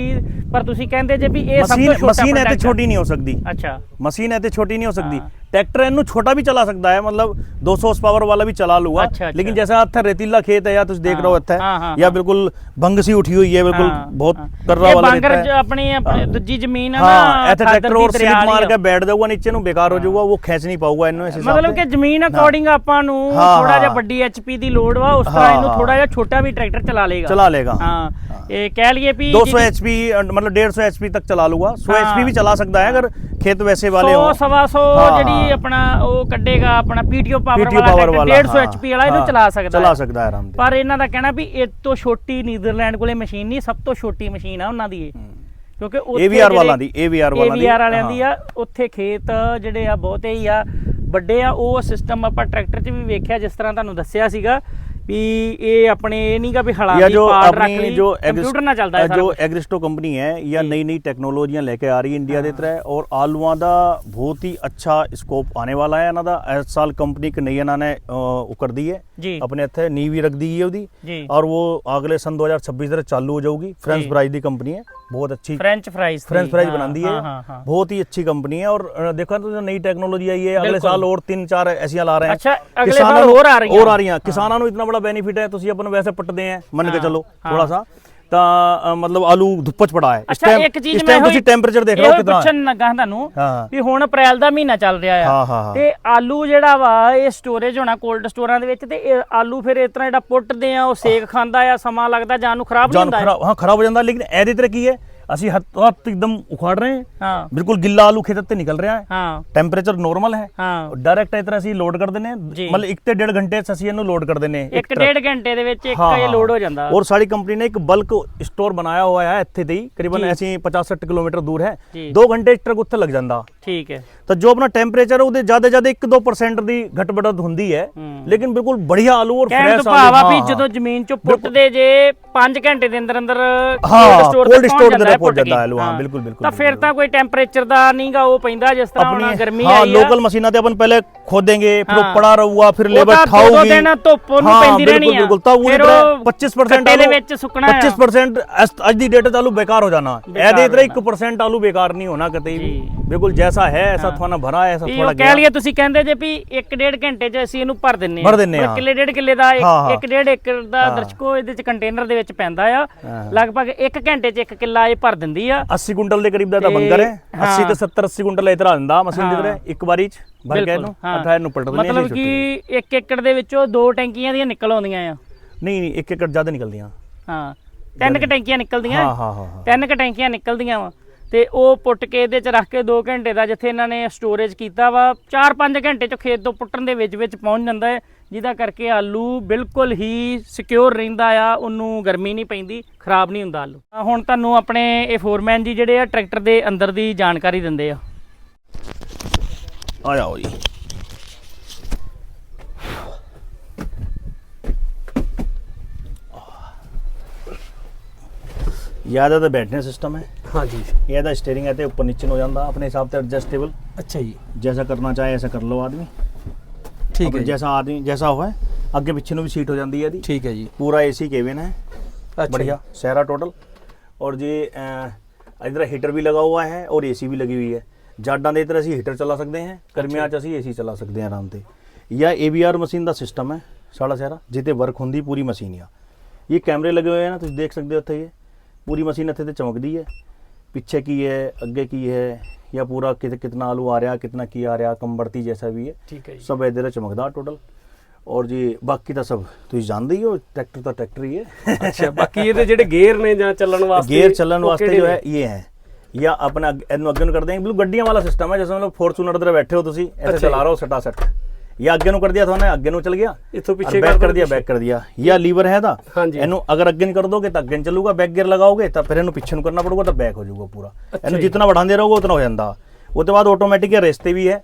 ਪਰ ਤੁਸੀਂ ਕਹਿੰਦੇ ਜੇ ਵੀ ਇਹ ਸਭ ਤੋਂ ਛੋਟਾ ਮਸ਼ੀਨ ਹੈ ਤੇ ਛੋਟੀ ਨਹੀਂ ਹੋ ਸਕਦੀ। ਅੱਛਾ। ਮਸ਼ੀਨ ਹੈ ਤੇ ਛੋਟੀ ਨਹੀਂ ਹੋ ਸਕਦੀ। ट्रैक्टर ਇਹਨੂੰ ਛੋਟਾ ਵੀ ਚਲਾ ਸਕਦਾ ਹੈ मतलब 200 हॉर्स पावर वाला भी चला लूंगा अच्छा, अच्छा। लेकिन जैसा ਇੱਥੇ रेतीला खेत है या तुम देख हाँ, रहे हो ਇੱਥੇ हाँ, हाँ, या हाँ। बिल्कुल भंग सी उठी हुई है बिल्कुल ਹਾਂ, बहुत ਹਾਂ। कर्रा ਇਹ वाला ਬਾਂਗਰ रहता ਚ है ਆਪਣੀ ਆਪਣੀ ਦੂਜੀ ਜ਼ਮੀਨ ਆ हाँ ਨਾ ਇੱਥੇ ਖਾਦਰ ट्रैक्टर ਦੀ और ਦਰਿਆ स्लिप ਵਾਲੀ मार ਆ। के बैठ जाऊंगा नीचे ਨੂੰ बेकार हो जाऊंगा वो खींच नहीं पाऊंगा इन्हों इस हिसाब ਮਤਲਬ से ਕਿ ਜ਼ਮੀਨ ਅਕੋਰਡਿੰਗ ਆਪਾਂ ਨੂੰ ਹਾਂ, ਥੋੜਾ ਜਿਹਾ ਹਾਂ। ਵੱਡੀ HP ਦੀ ਲੋਡ ਵਾ ਉਸ ਤਰ੍ਹਾਂ ਹਾਂ, ਇਹਨੂੰ ਹਾਂ। ਥੋੜਾ ਜਿਹਾ ਛੋਟਾ ਵੀ ਟਰੈਕਟਰ ਚਲਾ ਲੇਗਾ चला लेगा ਹਾਂ ਇਹ ਕਹਿ ਲਈਏ ਵੀ 200 एचपी मतलब 150 एचपी तक चला लूंगा 100 हाँ। एचपी भी चला सकता है अगर खेत वैसे वाले 100 हो ਸਵਾ 100 ਹਾਂ, ਜਿਹੜੀ ਜੀ ਆਪਣਾ ਉਹ ਕੱਢੇਗਾ ਆਪਣਾ ਪੀਟੀਓ ਪਾਵਰ ਵਾਲਾ 150 ਐਚਪੀ ਵਾਲਾ ਇਹਨੂੰ ਚਲਾ ਸਕਦਾ ਚਲਾ ਸਕਦਾ ਆਰਾਮ ਨਾਲ ਪਰ ਇਹਨਾਂ ਦਾ ਕਹਿਣਾ ਵੀ ਇਹ ਤੋਂ ਛੋਟੀ ਨੀਦਰਲੈਂਡ ਕੋਲੇ ਮਸ਼ੀਨ ਨਹੀਂ ਸਭ ਤੋਂ ਛੋਟੀ ਮਸ਼ੀਨ ਆ ਉਹਨਾਂ ਦੀ ਇਹ। ਕਿਉਂਕਿ ਉੱਥੇ ਏਵੀਆਰ ਵਾਲਾਂ ਦੀ ਏਵੀਆਰ ਵਾਲਾਂ ਦੀ ਏਵੀਆਰ ਵਾਲਿਆਂ ਦੀ ਆ ਉੱਥੇ ਖੇਤ ਜਿਹੜੇ ਆ ਬਹੁਤੇ ਹੀ ਆ ਵੱਡੇ ਆ ਉਹ ਸਿਸਟਮ ਆਪਾਂ ਟਰੈਕਟਰ 'ਚ ਵੀ ਵੇਖਿਆ ਜਿਸ ਤਰ੍ਹਾਂ ਤੁਹਾਨੂੰ ਦੱਸਿਆ ਸੀਗਾ। ਵੀ ਇਹ ਆਪਣੇ ਇਹ ਨਹੀਂ ਵੀ ਹਲਾ ਦੀ ਰੱਖ ਲਈ ਜੋ ਕੰਪਿਊਟਰ ਨਾਲ ਚੱਲਦਾ ਹੈ ਜੋ ਐਗਰਿਸਟੋ ਕੰਪਨੀ ਹੈ ਜਾਂ ਨई नई टेक्नोलॉजीਆਂ ਲੈ ਕੇ ਆ ਰਹੀ ਇੰਡੀਆ ਦੇ ਤਰ੍ਹਾਂ ਔਰ ਆਲੂਆਂ ਦਾ ਬਹੁਤ ਹੀ ਅੱਛਾ ਸਕੋਪ ਆਨੇ ਵਾਲਾ ਹੈ ਇਹਨਾਂ ਦਾ। ਇਸ ਸਾਲ ਕੰਪਨੀ ਇੱਕ ਨਈ ਇਹਨਾਂ ਨੇ ਉਕਰ ਹੈ। ਆਪਣੇ ਇੱਥੇ ਨੀ ਵੀ ਰੱਖ ਹੈ ਉਹਦੀ। ਔਰ ਉਹ ਅਗਲੇ ਸਨ 2026 ਤੱਕ ਚਾਲੂ ਹੋ ਜਾਊਗੀ। ਫਰੈਂਚ ਫਰਾਈਜ ਦੀ ਕੰਪਨੀ ਹੈ। ਬਹੁਤ ਅੱਛੀ ਫਰੈਂਚ ਫਰਾਈਜ ਫ੍ਰੈਂਚ ਫ੍ਰਾਈਜ਼ ਬਣਾਉਂਦੀ ਹੈ। ਬਹੁਤ ਹੀ ਅੱਛੀ ਕੰਪਨੀ ਹੈ। ਔਰ ਦੇਖੋ ਤੁਸੀਂ ਨਈ ਟੈਕਨੋਲੋਜੀ ਆਈ ਹੈ। ਅਗਲੇ ਸਾਲ ਔਰ ਤਿੰਨ ਚਾਰ ਐਸੀਆਂ ਲਾ ਰਹੇ ਹਨ ਅੱਛਾ ਅਗਲੇ ਸਾਲ ਹੋਰ ਆ ਰਹੀਆਂ। ਹੋਰ ਆ ਰਹੀਆਂ। ਕਿਸਾਨਾਂ ਨੂੰ ਇਤਨਾ ਆਪਣਾ ਬੈਨੀਫਿਟ ਹੈ ਤੁਸੀਂ ਆਪਾਂ ਨੂੰ ਵੈਸੇ ਪੱਟਦੇ ਆ ਮੰਨ ਕੇ ਚੱਲੋ ਥੋੜਾ ਸਾ। ਤਾਂ ਮਤਲਬ ਆਲੂ ਧੁੱਪ ਚ ਪੜਾ ਹੈ ਇਸ ਟਾਈਮ ਇਸ ਟਾਈਮ ਤੁਸੀਂ ਟੈਂਪਰੇਚਰ ਦੇਖ ਲਓ ਕਿਦਾਂ ਪੁੱਛਣ ਲੱਗਾ ਤੁਹਾਨੂੰ ਵੀ ਹੁਣ ਅਪ੍ਰੈਲ ਦਾ ਮਹੀਨਾ ਚੱਲ ਰਿਹਾ ਆ। ਤੇ ਆਲੂ ਜਿਹੜਾ ਵਾ ਇਹ ਸਟੋਰੇਜ ਹੋਣਾ ਕੋਲਡ ਸਟੋਰਾਂ ਦੇ ਵਿੱਚ ਤੇ ਆਲੂ ਫਿਰ ਇਸ ਤਰ੍ਹਾਂ ਜਿਹੜਾ ਪੁੱਟਦੇ ਆ ਉਹ ਸੇਕ ਖਾਂਦਾ ਆ ਸਮਾਂ ਲੱਗਦਾ ਜਾਨ ਨੂੰ ਖਰਾਬ ਹੋ ਜਾਂਦਾ ਹੈ ਹਾਂ ਖਰਾਬ ਹੋ ਜਾਂਦਾ ਲੇਕਿਨ ਇਹਦੇ ਤਰ੍ਹਾਂ ਕੀ ਹੈ? ਅਸੀਂ ਹੱਥ ਹੱਥ ਇੱਕਦਮ ਉਖਾੜ ਰਹੇ ਹਾਂ ਹਾਂ ਬਿਲਕੁਲ ਗਿੱਲਾ ਆਲੂ ਖੇਤ ਤੇ ਨਿਕਲ ਰਿਹਾ ਹੈ ਹਾਂ ਟੈਂਪਰੇਚਰ ਨਾਰਮਲ ਹੈ ਹਾਂ ਡਾਇਰੈਕਟ ਇਸ ਤਰ੍ਹਾਂ ਅਸੀਂ ਲੋਡ ਕਰ ਦਿੰਦੇ ਹਾਂ ਜੀ। ਮਤਲਬ 1 ਤੇ 1.5 ਘੰਟੇ ਚ ਅਸੀਂ ਇਹਨੂੰ ਲੋਡ ਕਰ ਦਿੰਦੇ ਹਾਂ ਇੱਕ ਟਰੱਕ। ਡੇਢ ਘੰਟੇ ਦੇ ਵਿੱਚ ਇੱਕ हाँ, ਇਹ हाँ, ਲੋਡ ਹੋ हाँ। ਜਾਂਦਾ और साड़ी कंपनी ने एक बल्क स्टोर बनाया हुआ है ਇੱਥੇ ਤੇ ਹੀ ਕਰੀਬਨ जी। ਐਸੀ 50 60 ਕਿਲੋਮੀਟਰ ਦੂਰ ਹੈ ਜੀ। 2 ਘੰਟੇ ਟਰੱਕ ਉੱਥੇ ਲੱਗ ਜਾਂਦਾ ਠੀਕ ਹੈ ਤਾਂ ਜੋ ਆਪਣਾ ਟੈਂਪਰੇਚਰ ਉਹਦੇ ਜਿਆਦਾ ਜਿਆਦਾ 1-2% ਦੀ ਘਟ ਬੜਤ ਹੁੰਦੀ ਹੈ ਹੂੰ। ਲੇਕਿਨ ਬਿਲਕੁਲ ਬੜੀਆ ਆਲੂ ਔਰ ਕਹਿਣ ਫਰੈਸ਼ ਤੋਂ ਆਲੂ ਭਾਵ ਆ ਹਾਂ, ਵੀ ਹਾਂ। ਜਦੋਂ ਜ਼ਮੀਨ ਚੋਂ ਪੁੱਟਦੇ ਜੇ 5 ਘੰਟੇ ਦੇ ਅੰਦਰ ਅੰਦਰ ਹਾਂ, cold store cold ਘੁੱਟ ਜਾਂਦਾ ਹੈ ਹਾਂ। ਬਿਲਕੁਲ ਬਿਲਕੁਲ ਤਾਂ ਫਿਰ ਤਾਂ ਕੋਈ ਟੈਂਪਰੇਚਰ ਦਾ ਨਹੀਂਗਾ ਉਹ ਪੈਂਦਾ ਜਿਸ ਤਰ੍ਹਾਂ ਹੁਣ ਗਰਮੀ ਆਈ ਹੈ ਹਾਂ ਲੋਕਲ ਮਸ਼ੀਨਾਂ ਤੇ ਆਪਾਂ ਪਹਿਲੇ ਖੋਦेंगे ਫਿਰ ਉਹ ਪੜਾ ਰਹੂਗਾ ਫਿਰ ਲੇਬਰ ਠਾਊਗੀ ਉਹ ਦਿਨ ਧੁੱਪ ਨੂੰ ਪੈਂਦੀ ਰਹਿਣੀ ਆ। ਬਿਲਕੁਲ। ਤਾਂ ਉਹ 25% ਆਲੂ ਵਿੱਚ ਸੁੱਕਣਾ 25% ਅੱਜ ਦੀ ਡੇਟ ਆਲੂ ਬੇਕਾਰ ਹੋ ਜਾਣਾ। ਇਹਦੇ ਇਤਰਾ 1% ਆਲੂ ਬੇਕਾਰ ਨਹੀਂ ਹੋਣਾ ਕਦੇ ਵੀ। ਬਿਲਕੁਲ ਜੈਸਾ ਹੈ ਐਸਾ ਤੁਹਾਨੂੰ ਭਰਾ ਐਸਾ ਥੋੜਾ ਗਿਆ। ਕਹਿ ਲਈਏ ਤੁਸੀਂ ਕਹਿੰਦੇ ਜੇ ਵੀ 1.5 ਘੰਟੇ ਚ ਅਸੀਂ ਇਹਨੂੰ ਭਰ ਦਿੰਨੇ ਆ। ਪਰ ਕਿੱਲੇ ਡੇਢ ਕਿੱਲੇ ਦਾ 1.5 ਏਕੜ ਦਾ ਦਰਸ਼ਕੋ ਇਹਦੇ ਚ ਕੰਟੇਨਰ ਦੇ ਵਿੱਚ ਪੈਂਦਾ ਆ। ਲਗਭਗ 1 ਘੰਟੇ ਚ 1 ਕਿੱਲਾ ਇਹ ਦਿੰਦੀ ਆ। 80 ਕੁਇੰਟਲ ਦੇ ਕਰੀਬ ਦਾ ਤਾਂ ਬੰਗਰ ਹੈ। 80 ਹਾਂ। ਤੇ 70 80 ਕੁਇੰਟਲ ਇਤਰਾ ਹੁੰਦਾ ਮਸ਼ੀਨ ਦੀ ਹਾਂ। ਤਰ੍ਹਾਂ। ਇੱਕ ਵਾਰੀ ਚ ਭਰ ਕੇ ਇਹਨੂੰ। ਅਠਾ ਇਹਨੂੰ ਪਲਟ ਦਿੰਦੇ ਮਤਲਬ ਕਿ 1 ਏਕੜ ਦੇ ਵਿੱਚੋਂ ਦੋ ਟੈਂਕੀਆਂ ਦੀਆਂ ਨਿਕਲ ਆਉਂਦੀਆਂ ਆ। ਨਹੀਂ ਨਹੀਂ ਇੱਕ ਏਕੜ ਜ਼ਿਆਦਾ ਨਿਕਲਦੀਆਂ। ਹਾਂ। ਤਿੰਨ ਕ ਟੈਂਕੀਆਂ ਨਿਕਲਦੀਆਂ। ਹਾਂ ਹਾਂ ਹਾਂ ਤਿੰਨ ਕ ਟੈਂਕੀਆਂ ਨਿਕਲਦੀਆਂ ਵਾ। ਤੇ ਉਹ ਪੁੱਟ ਕੇ ਇਹਦੇ ਚ ਰੱਖ ਕੇ 2 ਘੰਟੇ ਦਾ ਜਿੱਥੇ ਇਹਨਾਂ ਨੇ ਸਟੋਰੇਜ ਕੀਤਾ ਵਾ 4-5 ਘੰਟੇ ਚ ਖੇਤ ਤੋਂ ਪੁੱਟਣ ਦੇ ਵਿੱਚ ਵਿੱਚ ਪਹੁੰਚ ਜਾਂਦਾ ਹੈ। ਜਿਹਦਾ ਕਰਕੇ ਆਲੂ ਬਿਲਕੁਲ ਹੀ ਸਿਕਿਉਰ ਰਹਿੰਦਾ ਆ ਉਹਨੂੰ ਗਰਮੀ ਨਹੀਂ ਪੈਂਦੀ ਖਰਾਬ ਨਹੀਂ ਹੁੰਦਾ ਆਲੂ। ਹੁਣ ਤੁਹਾਨੂੰ ਆਪਣੇ ਇਹ ਫੋਰਮੈਨ ਜੀ ਜਿਹੜੇ ਆ ਟਰੈਕਟਰ ਦੇ ਅੰਦਰ ਦੀ ਜਾਣਕਾਰੀ ਦਿੰਦੇ ਆ। ਆ ਜਾਓ ਯਾਦਾ ਤਾਂ ਬੈਠਨੇ ਸਿਸਟਮ ਹੈ। ਹਾਂਜੀ। ਇਹਦਾ ਸਟੀering ਹੈ ਤੇ ਉੱਪਰ ਨੀਚੇ ਹੋ ਜਾਂਦਾ ਆਪਣੇ ਹਿਸਾਬ ਤੇ ਐਡਜਸਟੇਬਲ ਅੱਛਾ ਜੀ। ਜੈਸਾ ਕਰਨਾ ਚਾਹੇ ਐਸਾ ਕਰ ਲਓ ਆਦਮੀ। ਠੀਕ अपने ਹੈ ਜੀ जैसा आदमी जैसा हो है ਅੱਗੇ ਪਿੱਛੇ ਨੂੰ ਵੀ ਸੀਟ ਹੋ ਜਾਂਦੀ ਹੈ ਇਹਦੀ ਠੀਕ ਹੈ ਜੀ पूरा एसी केबिन है ਅੱਛਾ बढ़िया सहरा टोटल और जी अ, इधर हीटर भी लगा हुआ है और एसी भी लगी हुई है ਜਾਡਾਂ ਦੇ ਇਧਰ ਅਸੀਂ ਹੀਟਰ ਚਲਾ ਸਕਦੇ ਹਾਂ ਗਰਮੀਆਂ 'ਚ ਅਸੀਂ ਏਸੀ ਚਲਾ ਸਕਦੇ ਹਾਂ ਆਰਾਮ ਤੇ ਜਾਂ AVR ਮਸ਼ੀਨ ਦਾ ਸਿਸਟਮ ਹੈ ਸਾਡਾ ਸਾਰਾ ਜਿੱਤੇ ਵਰਕ ਹੁੰਦੀ ਪੂਰੀ ਮਸ਼ੀਨ ਆ ਇਹ ਕੈਮਰੇ ਲੱਗੇ ਹੋਏ ਆ ਨਾ ਤੁਸੀਂ ਦੇਖ ਸਕਦੇ ਹੋ ਇੱਥੇ ਇਹ ਪੂਰੀ ਮਸ਼ੀਨ ਇੱਥੇ ਤੇ ਚਮਕਦੀ ਹੈ ਪਿੱਛੇ ਕੀ ਹੈ ਅੱਗੇ ਕੀ ਹੈ ਜਾਂ ਪੂਰਾ ਕਿਤ ਕਿਤਨਾ ਆਲੂ ਆ ਰਿਹਾ ਕਿਤਨਾ ਕੀ ਆ ਰਿਹਾ ਕੰਬੜਤੀ ਜੈਸਾ ਵੀ ਹੈ ਠੀਕ ਹੈ ਜੀ ਸਭ ਇਹਦੇ ਵਿੱਚ ਚਮਕਦਾ ਟੋਟਲ ਔਰ ਜੀ ਬਾਕੀ ਤਾਂ ਸਭ ਤੁਸੀਂ ਜਾਣਦੇ ਹੀ ਹੋ ਟਰੈਕਟਰ ਤਾਂ ਟਰੈਕਟਰ ਹੀ ਹੈ ਅੱਛਾ ਬਾਕੀ ਇਹਦੇ ਜਿਹੜੇ ਗੇਅਰ ਨੇ ਜਾਂ ਚੱਲਣ ਵਾਸਤੇ गियर चलन ਉਹ वास्ते ਕਿਹੜੇ जो है ਨੇ? ये है या अपना ਇਹਨੂੰ ਅੱਗੇ ਨੂੰ ਕਰਦੇ ਹਾਂ ਬਿਲਕੁਲ ਗੱਡੀਆਂ ਵਾਲਾ ਸਿਸਟਮ ਹੈ ਜਿਵੇਂ ਮਤਲਬ ਫੋਰਚੂਨਰ ਦੇ ਬੈਠੇ ਹੋ ਤੁਸੀਂ ਅੱਛਾ ऐसे जी। चला रहे हो सटा सट या ਅੱਗੇ ਨੂੰ ਕਰ ਦਿਆ ਤੁਹਾਨੂੰ ਅੱਗੇ ਨੂੰ ਚਲ ਗਿਆ ਇੱਥੋਂ ਪਿੱਛੇ ਬੈਕ ਕਰ ਕਰ ਦਿਆ ਪਿੱਛੇ। ਬੈਕ ਕਰ ਦਿਆ ਜਾਂ ਲੀਵਰ ਹੈ ਦਾ ਹਾਂਜੀ। ਇਹਨੂੰ ਅਗਰ ਅੱਗੇ ਨਹੀਂ ਕਰ ਦੋਗੇ ਤਾਂ ਅੱਗੇ ਨੂੰ ਚੱਲੂਗਾ ਬੈਕ ਗੇਅਰ ਲਗਾਓਗੇ ਤਾਂ ਫਿਰ ਇਹਨੂੰ ਪਿੱਛੇ ਨੂੰ ਕਰਨਾ ਪੜੂਗਾ ਤਾਂ ਬੈਕ ਹੋ ਜਾਊਗਾ ਪੂਰਾ ਇਹਨੂੰ। ਜਿੰਨਾ ਵਧਾਉਂਦੇ ਰਹੋਗੇ ਉਤਨਾ ਹੋ ਜਾਂਦਾ ਉਹ ਤੋਂ ਬਾਅਦ ਆਟੋਮੈਟਿਕ ਰੇਸ ਤੇ ਵੀ ਹੈ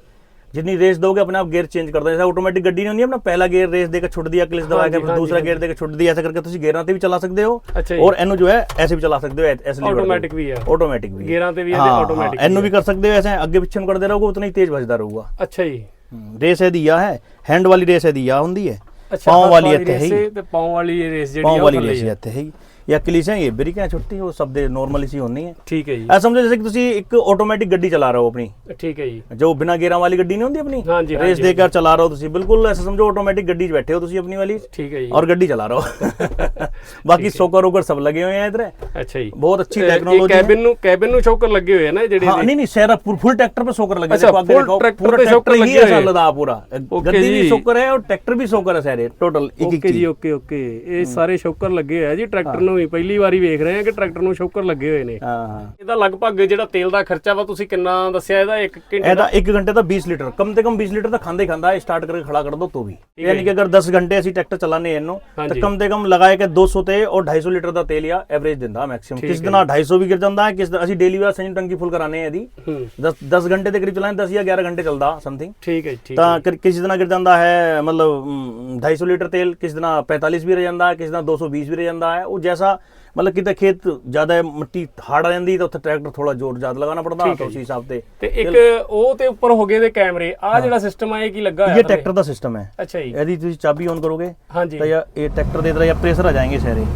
ਜਿੰਨੀ ਰੇਸ ਦੋਗੇ ਆਪਣੇ ਆਪ ਗੇਅਰ ਚੇਂਜ ਕਰਦਾ ਜੈਸਾ ਆਟੋਮੈਟਿਕ ਗੱਡੀ ਨਹੀਂ ਹੁੰਦੀ ਆਪਣਾ ਪਹਿਲਾ ਗੇਅਰ ਰੇਸ ਦੇ ਕੇ ਛੁੱਟਦੀ ਹੈ ਕਲਿਸ ਦਬਾ ਕੇ ਫਿਰ ਦੂਸਰਾ ਗੇਅਰ ਦੇ ਕੇ ਛੁੱਟਦੀ ਹੈ ਐਸਾ ਕਰਕੇ ਤੁਸੀਂ ਗੇਅਰਾਂ ਤੇ ਵੀ ਚਲਾ ਸਕਦੇ ਹੋ। ਔਰ ਇਹਨੂੰ ਜੋ ਹੈ ਐਸੇ ਵੀ ਚਲਾ ਸਕਦੇ ਹੋ ਐਸੇ ਲੀਵਰ Automatic ਵੀ ਹੈ। ਆਟੋਮੈਟਿਕ ਵੀ। ਗੇਅਰਾਂ ਤੇ ਵੀ ਹੈ ਤੇ ਵੀ ਇਹਨੂੰ ਵੀ। ਕਰ ਸਕਦੇ ਹੋ ਐਸੇ ਅੱਗੇ ਪਿੱਛੇ ਨੂੰ ਕਰਦੇ ਰਹੋਗੇ ਉਤਨਾ ਹੀ ਤੇਜ਼ ਵੱਜਦਾ ਰਹੂਗਾ ਅੱਛਾ ਜੀ ਰੇਸ ਇਹਦੀ ਆ ਹੈ? ਹੈਂਡ ਵਾਲੀ ਰੇਸ ਇਹਦੀ ਆ ਹੁੰਦੀ ਹੈ। ਪਾਉਂ ਵਾਲੀ ਇੱਥੇ ਹੈ ਪਾਉਂ ਵਾਲੀ ਰੇਸ ਜਿਹੜੀ ਪਾਉਂ ਆ ਉਹ ਵਾਲੀ ਰੇਸ। ਇੱਥੇ ਹੈ या क्लीसें ये ब्रिक हैं छोटी वो सब दे नॉर्मल इसी होनी है ਠੀਕ ਹੈ ਜੀ ਐ ਸਮਝੋ ਜੈਸੇ ਕਿ ਤੁਸੀਂ ਇੱਕ ਆਟੋਮੈਟਿਕ ਗੱਡੀ ਚਲਾ ਰਹੇ ਹੋ ਆਪਣੀ ਠੀਕ ਹੈ ਜੀ ਜੋ ਬਿਨਾ ਗੇਅਰਾਂ ਵਾਲੀ ਗੱਡੀ ਨਹੀਂ ਹੁੰਦੀ ਆਪਣੀ ਹਾਂਜੀ, ਰੇਸ ਹਾਂਜੀ, ਦੇ ਕਰ ਚਲਾ ਰਹੇ ਹੋ ਤੁਸੀਂ ਬਿਲਕੁਲ ਐਸੇ ਸਮਝੋ ਆਟੋਮੈਟਿਕ ਗੱਡੀ 'ਚ ਬੈਠੇ ਹੋ ਤੁਸੀਂ ਆਪਣੀ ਵਾਲੀ ਠੀਕ ਹੈ ਜੀ और ਗੱਡੀ चला रहा हो बाकी सोकर वोकर सब लगे हुए हैं इधर ਅੱਛਾ ਜੀ बहुत अच्छी टेक्नोलॉजी है ਕੈਬਿਨ ਨੂੰ ਕੈਬਿਨ ਨੂੰ ਸ਼ੌਕਰ ਲੱਗੇ ਹੋਏ ਆ ਨਾ ਜਿਹੜੇ हाँ, नहीं नहीं सारा फुल ट्रैक्टर पे सोकर लगे अच्छा, देखो, आगे full देखो, tractor पूरा पे tractor सोकर ही लगे ऐसा हुए हैं। लदा पूरा Okay गद्दी भी जी। सोकर है और ट्रैक्टर भी सोकर है सारे टोटल एक एक ओके ਜੀ चीज। ਓਕੇ ਓਕੇ ਇਹ ਸਾਰੇ ਸ਼ੌਕਰ ਲੱਗੇ ਹੋਏ ਆ ਜੀ ਟਰੈਕਟਰ ਨੂੰ ਵੀ ਪਹਿਲੀ ਵਾਰੀ ਵੇਖ ਰਹੇ ਹਾਂ ਕਿ ਟਰੈਕਟਰ ਨੂੰ ਸ਼ੋਕਰ ਲੱਗੇ ਹੋਏ ਨੇ। ਹਾਂ ਇਹਦਾ ਲਗਭਗ ਜਿਹੜਾ ਤੇਲ ਦਾ ਖਰਚਾ ਵਾ ਤੁਸੀਂ ਕਿੰਨਾ ਦੱਸਿਆ ਇਹਦਾ? 1 ਘੰਟੇ ਇਹਦਾ 1 ਘੰਟੇ ਦਾ 20 ਲੀਟਰ। ਕਮ ਤੇ ਕਮ 20 ਲੀਟਰ ਤਾਂ ਖਾਂਦੇ ਖਾਂਦਾ ਸਟਾਰਟ ਕਰਕੇ ਖੜਾ ਕਰ ਦੋ ਤੋ ਵੀ। ਯਾਨੀ ਕਿ ਅਗਰ 10 ਘੰਟੇ ਅਸੀਂ ਟਰੈਕਟਰ ਚਲਾਣੇ ਇਹਨੂੰ ਤਾਂ ਕਮ ਤੇ ਕਮ ਲਗਾਏ ਕਿ 200 ਤੇ ਔਰ 250 ਲੀਟਰ ਦਾ ਤੇਲ ਆ ਐਵਰੇਜ ਦਿੰਦਾ ਮੈਕਸਿਮਮ ਕਿਸ ਦਿਨ 250 ਵੀ ਗਿਰ ਜਾਂਦਾ ਹੈ ਕਿਸ ਅਸੀਂ ਡੇਲੀ ਵਾਰ ਸੈਂਜਨ ਟੰਕੀ ਫੁੱਲ ਕਰਾਣੇ ਆ ਦੀ 10 10 ਘੰਟੇ ਦੇ ਕਰੀਬ ਚਲਾਣੇ 10 ਜਾਂ 11 ਘੰਟੇ ਚੱਲਦਾ ਸਮਥਿੰਗ ਠੀਕ ਹੈ ਠੀਕ ਤਾਂ ਕਿਸ ਦਿਨ ਗਿਰ ਜਾਂਦਾ ਹੈ ਮਤਲਬ 250 ਲੀਟਰ ਤੇਲ ਕਿਸ ਦਿਨ 45 ਵੀ ਰਹਿ ਜਾਂਦਾ ਹੈ ਕਿਸ ਦਿਨ 220 ਵੀ ਰਹਿ ਜਾਂਦਾ ਹੈ ਉਹ ਜੈਸਾ ਮਤਲਬ ਕਿਤੇ ਖੇਤ ਜ਼ਿਆਦਾ ਹੈ, ਮਿੱਟੀ ਹਾਰਡ ਆ ਜਾਂਦੀ ਤਾਂ ਉੱਥੇ ਟਰੈਕਟਰ ਥੋੜਾ ਜ਼ੋਰ ਜ਼ਿਆਦਾ ਲਗਾਉਣਾ ਪੜਦਾ ठीक है ਤਾਂ ਉਸ ਹਿਸਾਬ ਤੇ ਤੇ ਇੱਕ ਉਹ ਤੇ ਉੱਪਰ ਹੋ ਗਏ ਦੇ ਕੈਮਰੇ ਆ ਜਿਹੜਾ ਸਿਸਟਮ ਆ ਇਹ ਕੀ ਲੱਗਾ ਹੋਇਆ ਇਹ ਥੱਲੇ? ट्रैक्टर ਦਾ ਸਿਸਟਮ ਹੈ ਅੱਛਾ ਜੀ यदि ਤੁਸੀਂ ਚਾਬੀ ਔਨ ਕਰੋਗੇ ਹਾਂਜੀ ਤਾਂ ਇਹ ਇਹ ट्रैक्टर ਦੇ तरह या प्रेशर आ जाएंगे सारे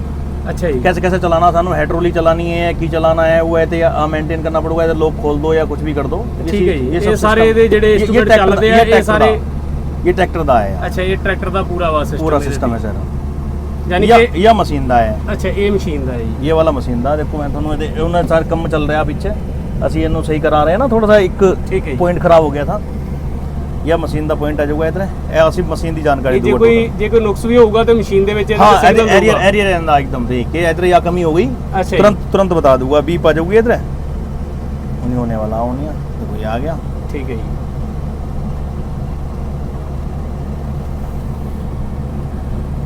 ਅੱਛਾ ਜੀ कैसे कैसे चलाना सानू हाइड्रोलिक चलानी है की चलाना है वो है तो या मेंटेन करना पड़ेगा इधर लोग खोल दो या कुछ भी कर दो ये ठीक है चीज- जी। ये सब सारे system- ਇਹਦੇ ਜਿਹੜੇ ये- ये instrument tractor ਚੱਲਦੇ ਦਾ- ਆ, ये ਇਹ tractor ਸਾਰੇ- ਦਾ- ये ट्रैक्टर ਦਾ है ਅੱਛਾ ਇਹ ਟਰੈਕਟਰ ਦਾ ਪੂਰਾ ਵਾ ਸਿਸਟਮ पूरा सिस्टम है सर ਯਾਨੀ ਕਿ ਇਹ ਮਸ਼ੀਨ ਦਾ ਹੈ। ਅੱਛਾ ਇਹ ਮਸ਼ੀਨ ਦਾ ਹੈ ਇਹ ਵਾਲਾ ਮਸ਼ੀਨ ਦਾ। ਦੇਖੋ ਮੈਂ ਤੁਹਾਨੂੰ ਇਹਦੇ ਉਹਨਾਂ ਸਾਰ ਕੰਮ ਚੱਲ ਰਿਹਾ ਪਿੱਛੇ। ਅਸੀਂ ਇਹਨੂੰ ਸਹੀ ਕਰਾ ਰਹੇ ਹਾਂ ਨਾ ਥੋੜਾ ਸਾ ਇੱਕ ਪੁਆਇੰਟ ਖਰਾਬ ਹੋ ਗਿਆ ਥਾ। ਇਹ ਮਸ਼ੀਨ ਦਾ ਪੁਆਇੰਟ ਆ ਜਾਊਗਾ ਇਤਨੇ ਇਹ ਅਸੀਂ ਮਸ਼ੀਨ ਦੀ ਜਾਣਕਾਰੀ ਦੂਗਾ ਜੇ ਕੋਈ ਜੇ ਕੋਈ ਨੁਕਸ ਵੀ ਹੋਊਗਾ ਤਾਂ ਮਸ਼ੀਨ ਦੇ ਵਿੱਚ ਇਹਦਾ ਸਿਗਨਲ ਦੂਗਾ ਐਰੀਅਰ ਐਰੀਅਰ ਰਹਿੰਦਾ ਇੱਕਦਮ ਠੀਕ ਹੈ ਇਧਰ ਆ ਕਮੀ ਹੋ ਗਈ ਤੁਰੰਤ ਤੁਰੰਤ ਬਤਾ ਦੂਗਾ 20 ਪਾ ਜਾਊਗੀ ਇਧਰ। ਨਹੀਂ ਹੋਣੇ ਵਾਲਾ ਹੋਣੀ ਆ ਕੋਈ ਆ ਗਿਆ। ਠੀਕ ਹੈ ਜੀ।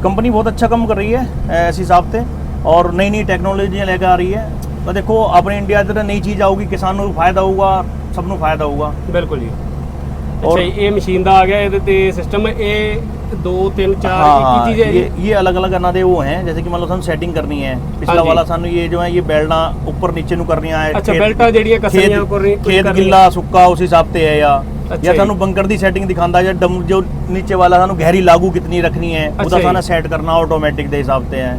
कंपनी बहुत अच्छा काम कर रही है ऐसे हिसाब से और नई नई टेक्नोलॉजियाँ लेकर आ रही है तो देखो अपने इंडिया इधर नई चीज़ आऊगी किसानों को फायदा होगा सब ਨੂੰ फायदा होगा ਬਿਲਕੁਲ ਜੀ ਅੱਛਾ ਔਰ- ਜੀ, ਇਹ ਮਸ਼ੀਨ ਦਾ ਆ ਗਿਆ ਇਹਦੇ ਤੇ ਸਿਸਟਮ ਇਹ 2 3 4 हाँ ਇੱਕ ਹੀ ਚੀਜ਼ ਹੈ ये ਜੀ ये अलग अलग अनादे वो हैं जैसे कि मतलब ਸਾਨੂੰ सेटिंग करनी है हाँ पिछला जी। वाला ਸਾਨੂੰ ये जो है ये बेल्टा ऊपर नीचे ਨੂੰ ਕਰਨੀਆਂ ਹੈ ਅੱਛਾ खेत- ਬੈਲਟਾਂ ਜਿਹੜੀਆਂ ਕਸਰੀਆਂ ਖੇਤ ਕਰਨੀ ਖੇਤ ਗਿੱਲਾ ਸੁੱਕਾ ਉਸ ਹਿਸਾਬ ਤੇ ਹੈ ਜਾਂ ਅੱਛਾ ਜਾਂ ਜੀ। ਸਾਨੂੰ ਬੰਕਰ ਦੀ ਸੈਟਿੰਗ ਦਿਖਾਉਂਦਾ ਜਾਂ ਡਮ ਜੋ ਨੀਚੇ ਵਾਲਾ ਸਾਨੂੰ ਗਹਿਰੀ ਲਾਗੂ ਕਿਤਨੀ ਰੱਖਣੀ ਹੈ ਅੱਛਾ ਉਹਦਾ ਜੀ। ਸਾਨੂੰ ਸੈਟ ਕਰਨਾ ਆਟੋਮੈਟਿਕ ਦੇ ਹਿਸਾਬ ਤੇ ਹੈ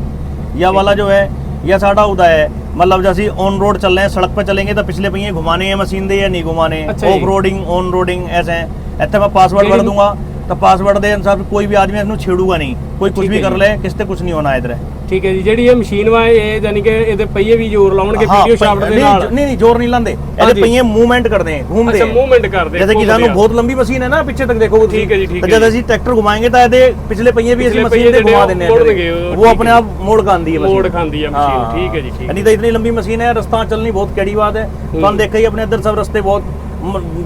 या वाला जो है या साड़ा उदा है मतलब जैसे ऑन रोड चल रहे हैं सड़क पे चलेंगे तो पिछले पहिए घुमाने हैं मशीन दे या नहीं घुमाने अच्छा जी। ऑफ रोडिंग ऑन रोडिंग ऐसे हैं ਇੱਥੇ ਮੈਂ ਪਾਸਵਰਡ ਭਰ ਜਿਹੜੀ- ਦੂੰਗਾ ਤਾਂ ਪਾਸਵਰਡ ਦੇ ਅਨਸਾਰ ਕੋਈ ਵੀ ਆਦਮੀ ਇਹਨੂੰ ਛੇੜੂਗਾ ਨਹੀਂ। ਕੋਈ ਕੁਝ ਵੀ ਕਰ ਲੈ ਕਿਸ ਤੇ ਕੁਝ ਨਹੀਂ ਹੋਣਾ ਇਧਰ। ਠੀਕ ਹੈ ਜੀ ਜਿਹੜੀ ਇਹ ਮਸ਼ੀਨ ਵਾ ਇਹ ਯਾਨੀ ਕਿ ਇਹਦੇ ਪਹੀਏ ਵੀ ਜ਼ੋਰ ਲਾਉਣਗੇ ਵੀਡੀਓ ਸ਼ਾਫਟ ਦੇ ਨਾਲ। ਨਹੀਂ ਨਹੀਂ ਜ਼ੋਰ ਨਹੀਂ ਲਾਉਂਦੇ। ਇਹਦੇ ਪਹੀਏ ਮੂਵਮੈਂਟ ਕਰਦੇ ਘੁੰਮਦੇ। ਅੱਛਾ ਮੂਵਮੈਂਟ ਕਰਦੇ ਜਿਵੇਂ ਕਿ ਸਾਨੂੰ ਬਹੁਤ ਲੰਬੀ ਮਸ਼ੀਨ ਹੈ ਨਾ ਪਿੱਛੇ ਤੱਕ ਦੇਖੋ ਠੀਕ ਹੈ ਜੀ ਠੀਕ ਹੈ ਜਦ ਅਸੀਂ ਟਰੈਕਟਰ ਘੁਮਾਏਗੇ ਤਾਂ ਇਹਦੇ ਪਿਛਲੇ ਪਹੀਏ ਵੀ ਅਸੀਂ ਮਸ਼ੀਨ ਤੇ ਘੁਮਾ ਦਿੰਨੇ ਆ ਉਹ ਆਪਣੇ ਆਪ ਮੋੜ ਖਾਂਦੀ ਹੈ ਮੋੜ ਖਾਂਦੀ ਹੈ ਮਸ਼ੀਨ ਠੀਕ ਹੈ ਜੀ ਠੀਕ ਨਹੀਂ ਤਾਂ ਇਤਨੀ ਲੰਬੀ ਮਸ਼ੀਨ ਹੈ ਰਸਤਾ ਚੱਲਣੀ ਬਹੁਤ ਕਿਹੜੀ ਬਾਤ ਹੈ। ਤੁਹਾਨੂੰ ਦੇਖਿਆ ਹੀ ਆਪਣੇ ਇੱਧਰ ਸਭ ਰਸਤੇ ਬਹੁਤ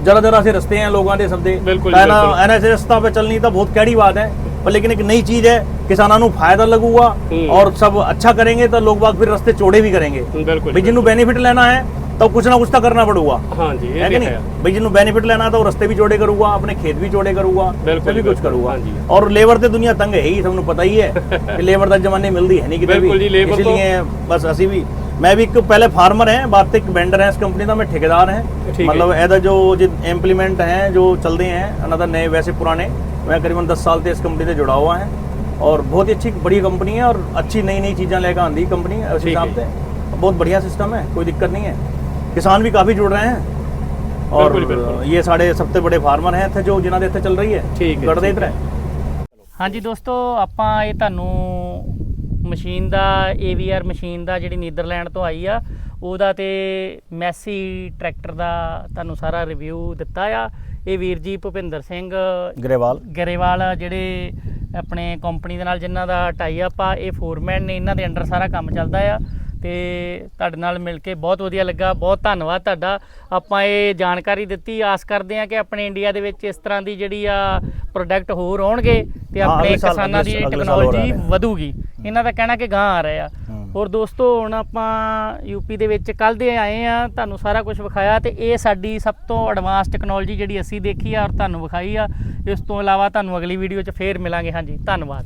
जरा जरा से रास्ते हैं लोगों के सब एन ऐसे रास्ता पे चलनी तो बहुत कैडी बात है पर लेकिन एक नई चीज है किसानों ਨੂੰ ਫਾਇਦਾ ਲੱਗੂਗਾ ਔਰ ਸਭ ਅੱਛਾ ਕਰेंगे तो लोग बाग फिर रास्ते चौड़े भी करेंगे भाई जिन्होंने बेनिफिट लेना है तो कुछ ना कुछ तो करना पड़ूगा हाँ जी है कि नहीं भाई जिन्होंने बेनिफिट लेना तो रस्ते भी चौड़े करूंगा अपने खेत भी चौड़े करूंगा बिल्कुल भी कुछ करूंगा और लेबर तो दुनिया तंग है ही सबनों पता ही है कि लेबर का जमाने मिलती है नहीं कितने भी इसलिए बस असि भी ਨਹੀਂ ਕਿਤੇ ਬਿਲਕੁਲ ਜੀ, labor ਇਸ ਤੋਂ- ਲਈ ਬਸ ਅਸੀਂ ਵੀ ਮੈਂ ਵੀ ਇੱਕ ਪਹਿਲੇ ਫਾਰਮਰ ਹੈ ਬਾਅਦ ਤੇ ਇੱਕ ਵੈਂਡਰ ਹੈ ਇਸ ਕੰਪਨੀ ਦਾ ਮੈਂ ਠੇਕੇਦਾਰ ਹੈ ਠੀਕ ਹੈ। मतलब ਇਹਦਾ ਜੋ जो इम्प्लीमेंट हैं जो चल रहे हैं अनदर नए वैसे पुराने मैं करीबन 10 साल से इस कंपनी से जुड़ा हुआ है और बहुत ही अच्छी बढ़िया कंपनी है और अच्छी नई नई चीज़ें लेकर आंदी कंपनी उस ठीक हिसाब है। से बहुत बढ़िया सिस्टम है कोई दिक्कत नहीं है किसान भी काफ़ी जुड़ रहे हैं और बिल्कुल, बिल्कुल। ये साढ़े सबसे बड़े फार्मर हैं ਇੱਥੇ ਜੋ ਜਿਨ੍ਹਾਂ ਦੇ ਇੱਥੇ ਚੱਲ ਰਹੀ ਹੈ ਠੀਕ ਹੈ, ਗੜਦੇ ਠੀਕ ਇਧਰ ਹੈ। ਹੈ ਹਾਂਜੀ ਦੋਸਤੋ ਆਪਾਂ ਇਹ ਤੁਹਾਨੂੰ ਮਸ਼ੀਨ ਦਾ AVR ਮਸ਼ੀਨ ਦਾ ਜਿਹੜੀ ਨੀਦਰਲੈਂਡ ਤੋਂ ਆਈ ਆ ਉਹਦਾ ਤੇ ਮੈਸੀ ਟਰੈਕਟਰ ਦਾ ਤੁਹਾਨੂੰ ਸਾਰਾ ਰਿਵਿਊ ਦਿੱਤਾ ਆ। ਇਹ ਵੀਰ ਜੀ ਭੁਪਿੰਦਰ ਸਿੰਘ ਗਰੇਵਾਲ। ਗਰੇਵਾਲ ਜਿਹੜੇ ਆਪਣੇ ਕੰਪਨੀ ਦੇ ਨਾਲ ਜਿਨ੍ਹਾਂ ਦਾ ਟਾਈ ਅਪ ਆ ਇਹ ਫੋਰਮੈਨ ਨੇ ਇਹਨਾਂ ਦੇ ਅੰਡਰ ਸਾਰਾ ਕੰਮ ਚੱਲਦਾ ਆ। ਤੇ ਤੁਹਾਡੇ ਨਾਲ ਮਿਲ ਕੇ ਬਹੁਤ ਵਧੀਆ ਲੱਗਾ। ਬਹੁਤ ਧੰਨਵਾਦ ਤੁਹਾਡਾ। ਆਪਾਂ ਇਹ ਜਾਣਕਾਰੀ ਦਿੱਤੀ। ਆਸ ਕਰਦੇ ਆ ਕਿ ਆਪਣੇ ਇੰਡੀਆ ਦੇ ਵਿੱਚ ਇਸ ਤਰ੍ਹਾਂ ਦੀ ਜਿਹੜੀ ਆ ਪ੍ਰੋਡਕਟ ਹੋਰ ਆਉਣਗੇ ਤੇ ਹਾਂ, ਆਪਣੇ ਕਿਸਾਨਾਂ ਦੀ ਟੈਕਨੋਲੋਜੀ। ਵਧੂਗੀ। ਇਹਨਾਂ ਦਾ ਕਹਿਣਾ ਕਿ ਗਾਂ ਆ ਰਹੇ। ਆ ਹੂੰ। ਔਰ ਦੋਸਤੋ ਹੁਣ ਆਪਾਂ ਯੂਪੀ ਦੇ ਵਿੱਚ ਕੱਲ ਦੇ ਆਏ ਆ ਤੁਹਾਨੂੰ ਸਾਰਾ ਕੁਝ ਵਿਖਾਇਆ ਤੇ ਇਹ ਸਾਡੀ ਸਭ ਤੋਂ ਐਡਵਾਂਸ ਟੈਕਨੋਲੋਜੀ ਜਿਹੜੀ ਅਸੀਂ ਦੇਖੀ ਆ ਔਰ ਤੁਹਾਨੂੰ ਵਿਖਾਈ ਆ। ਇਸ ਤੋਂ ਇਲਾਵਾ ਤੁਹਾਨੂੰ ਅਗਲੀ ਵੀਡੀਓ 'ਚ ਫੇਰ ਮਿਲਾਂਗੇ। ਹਾਂਜੀ ਧੰਨਵਾਦ।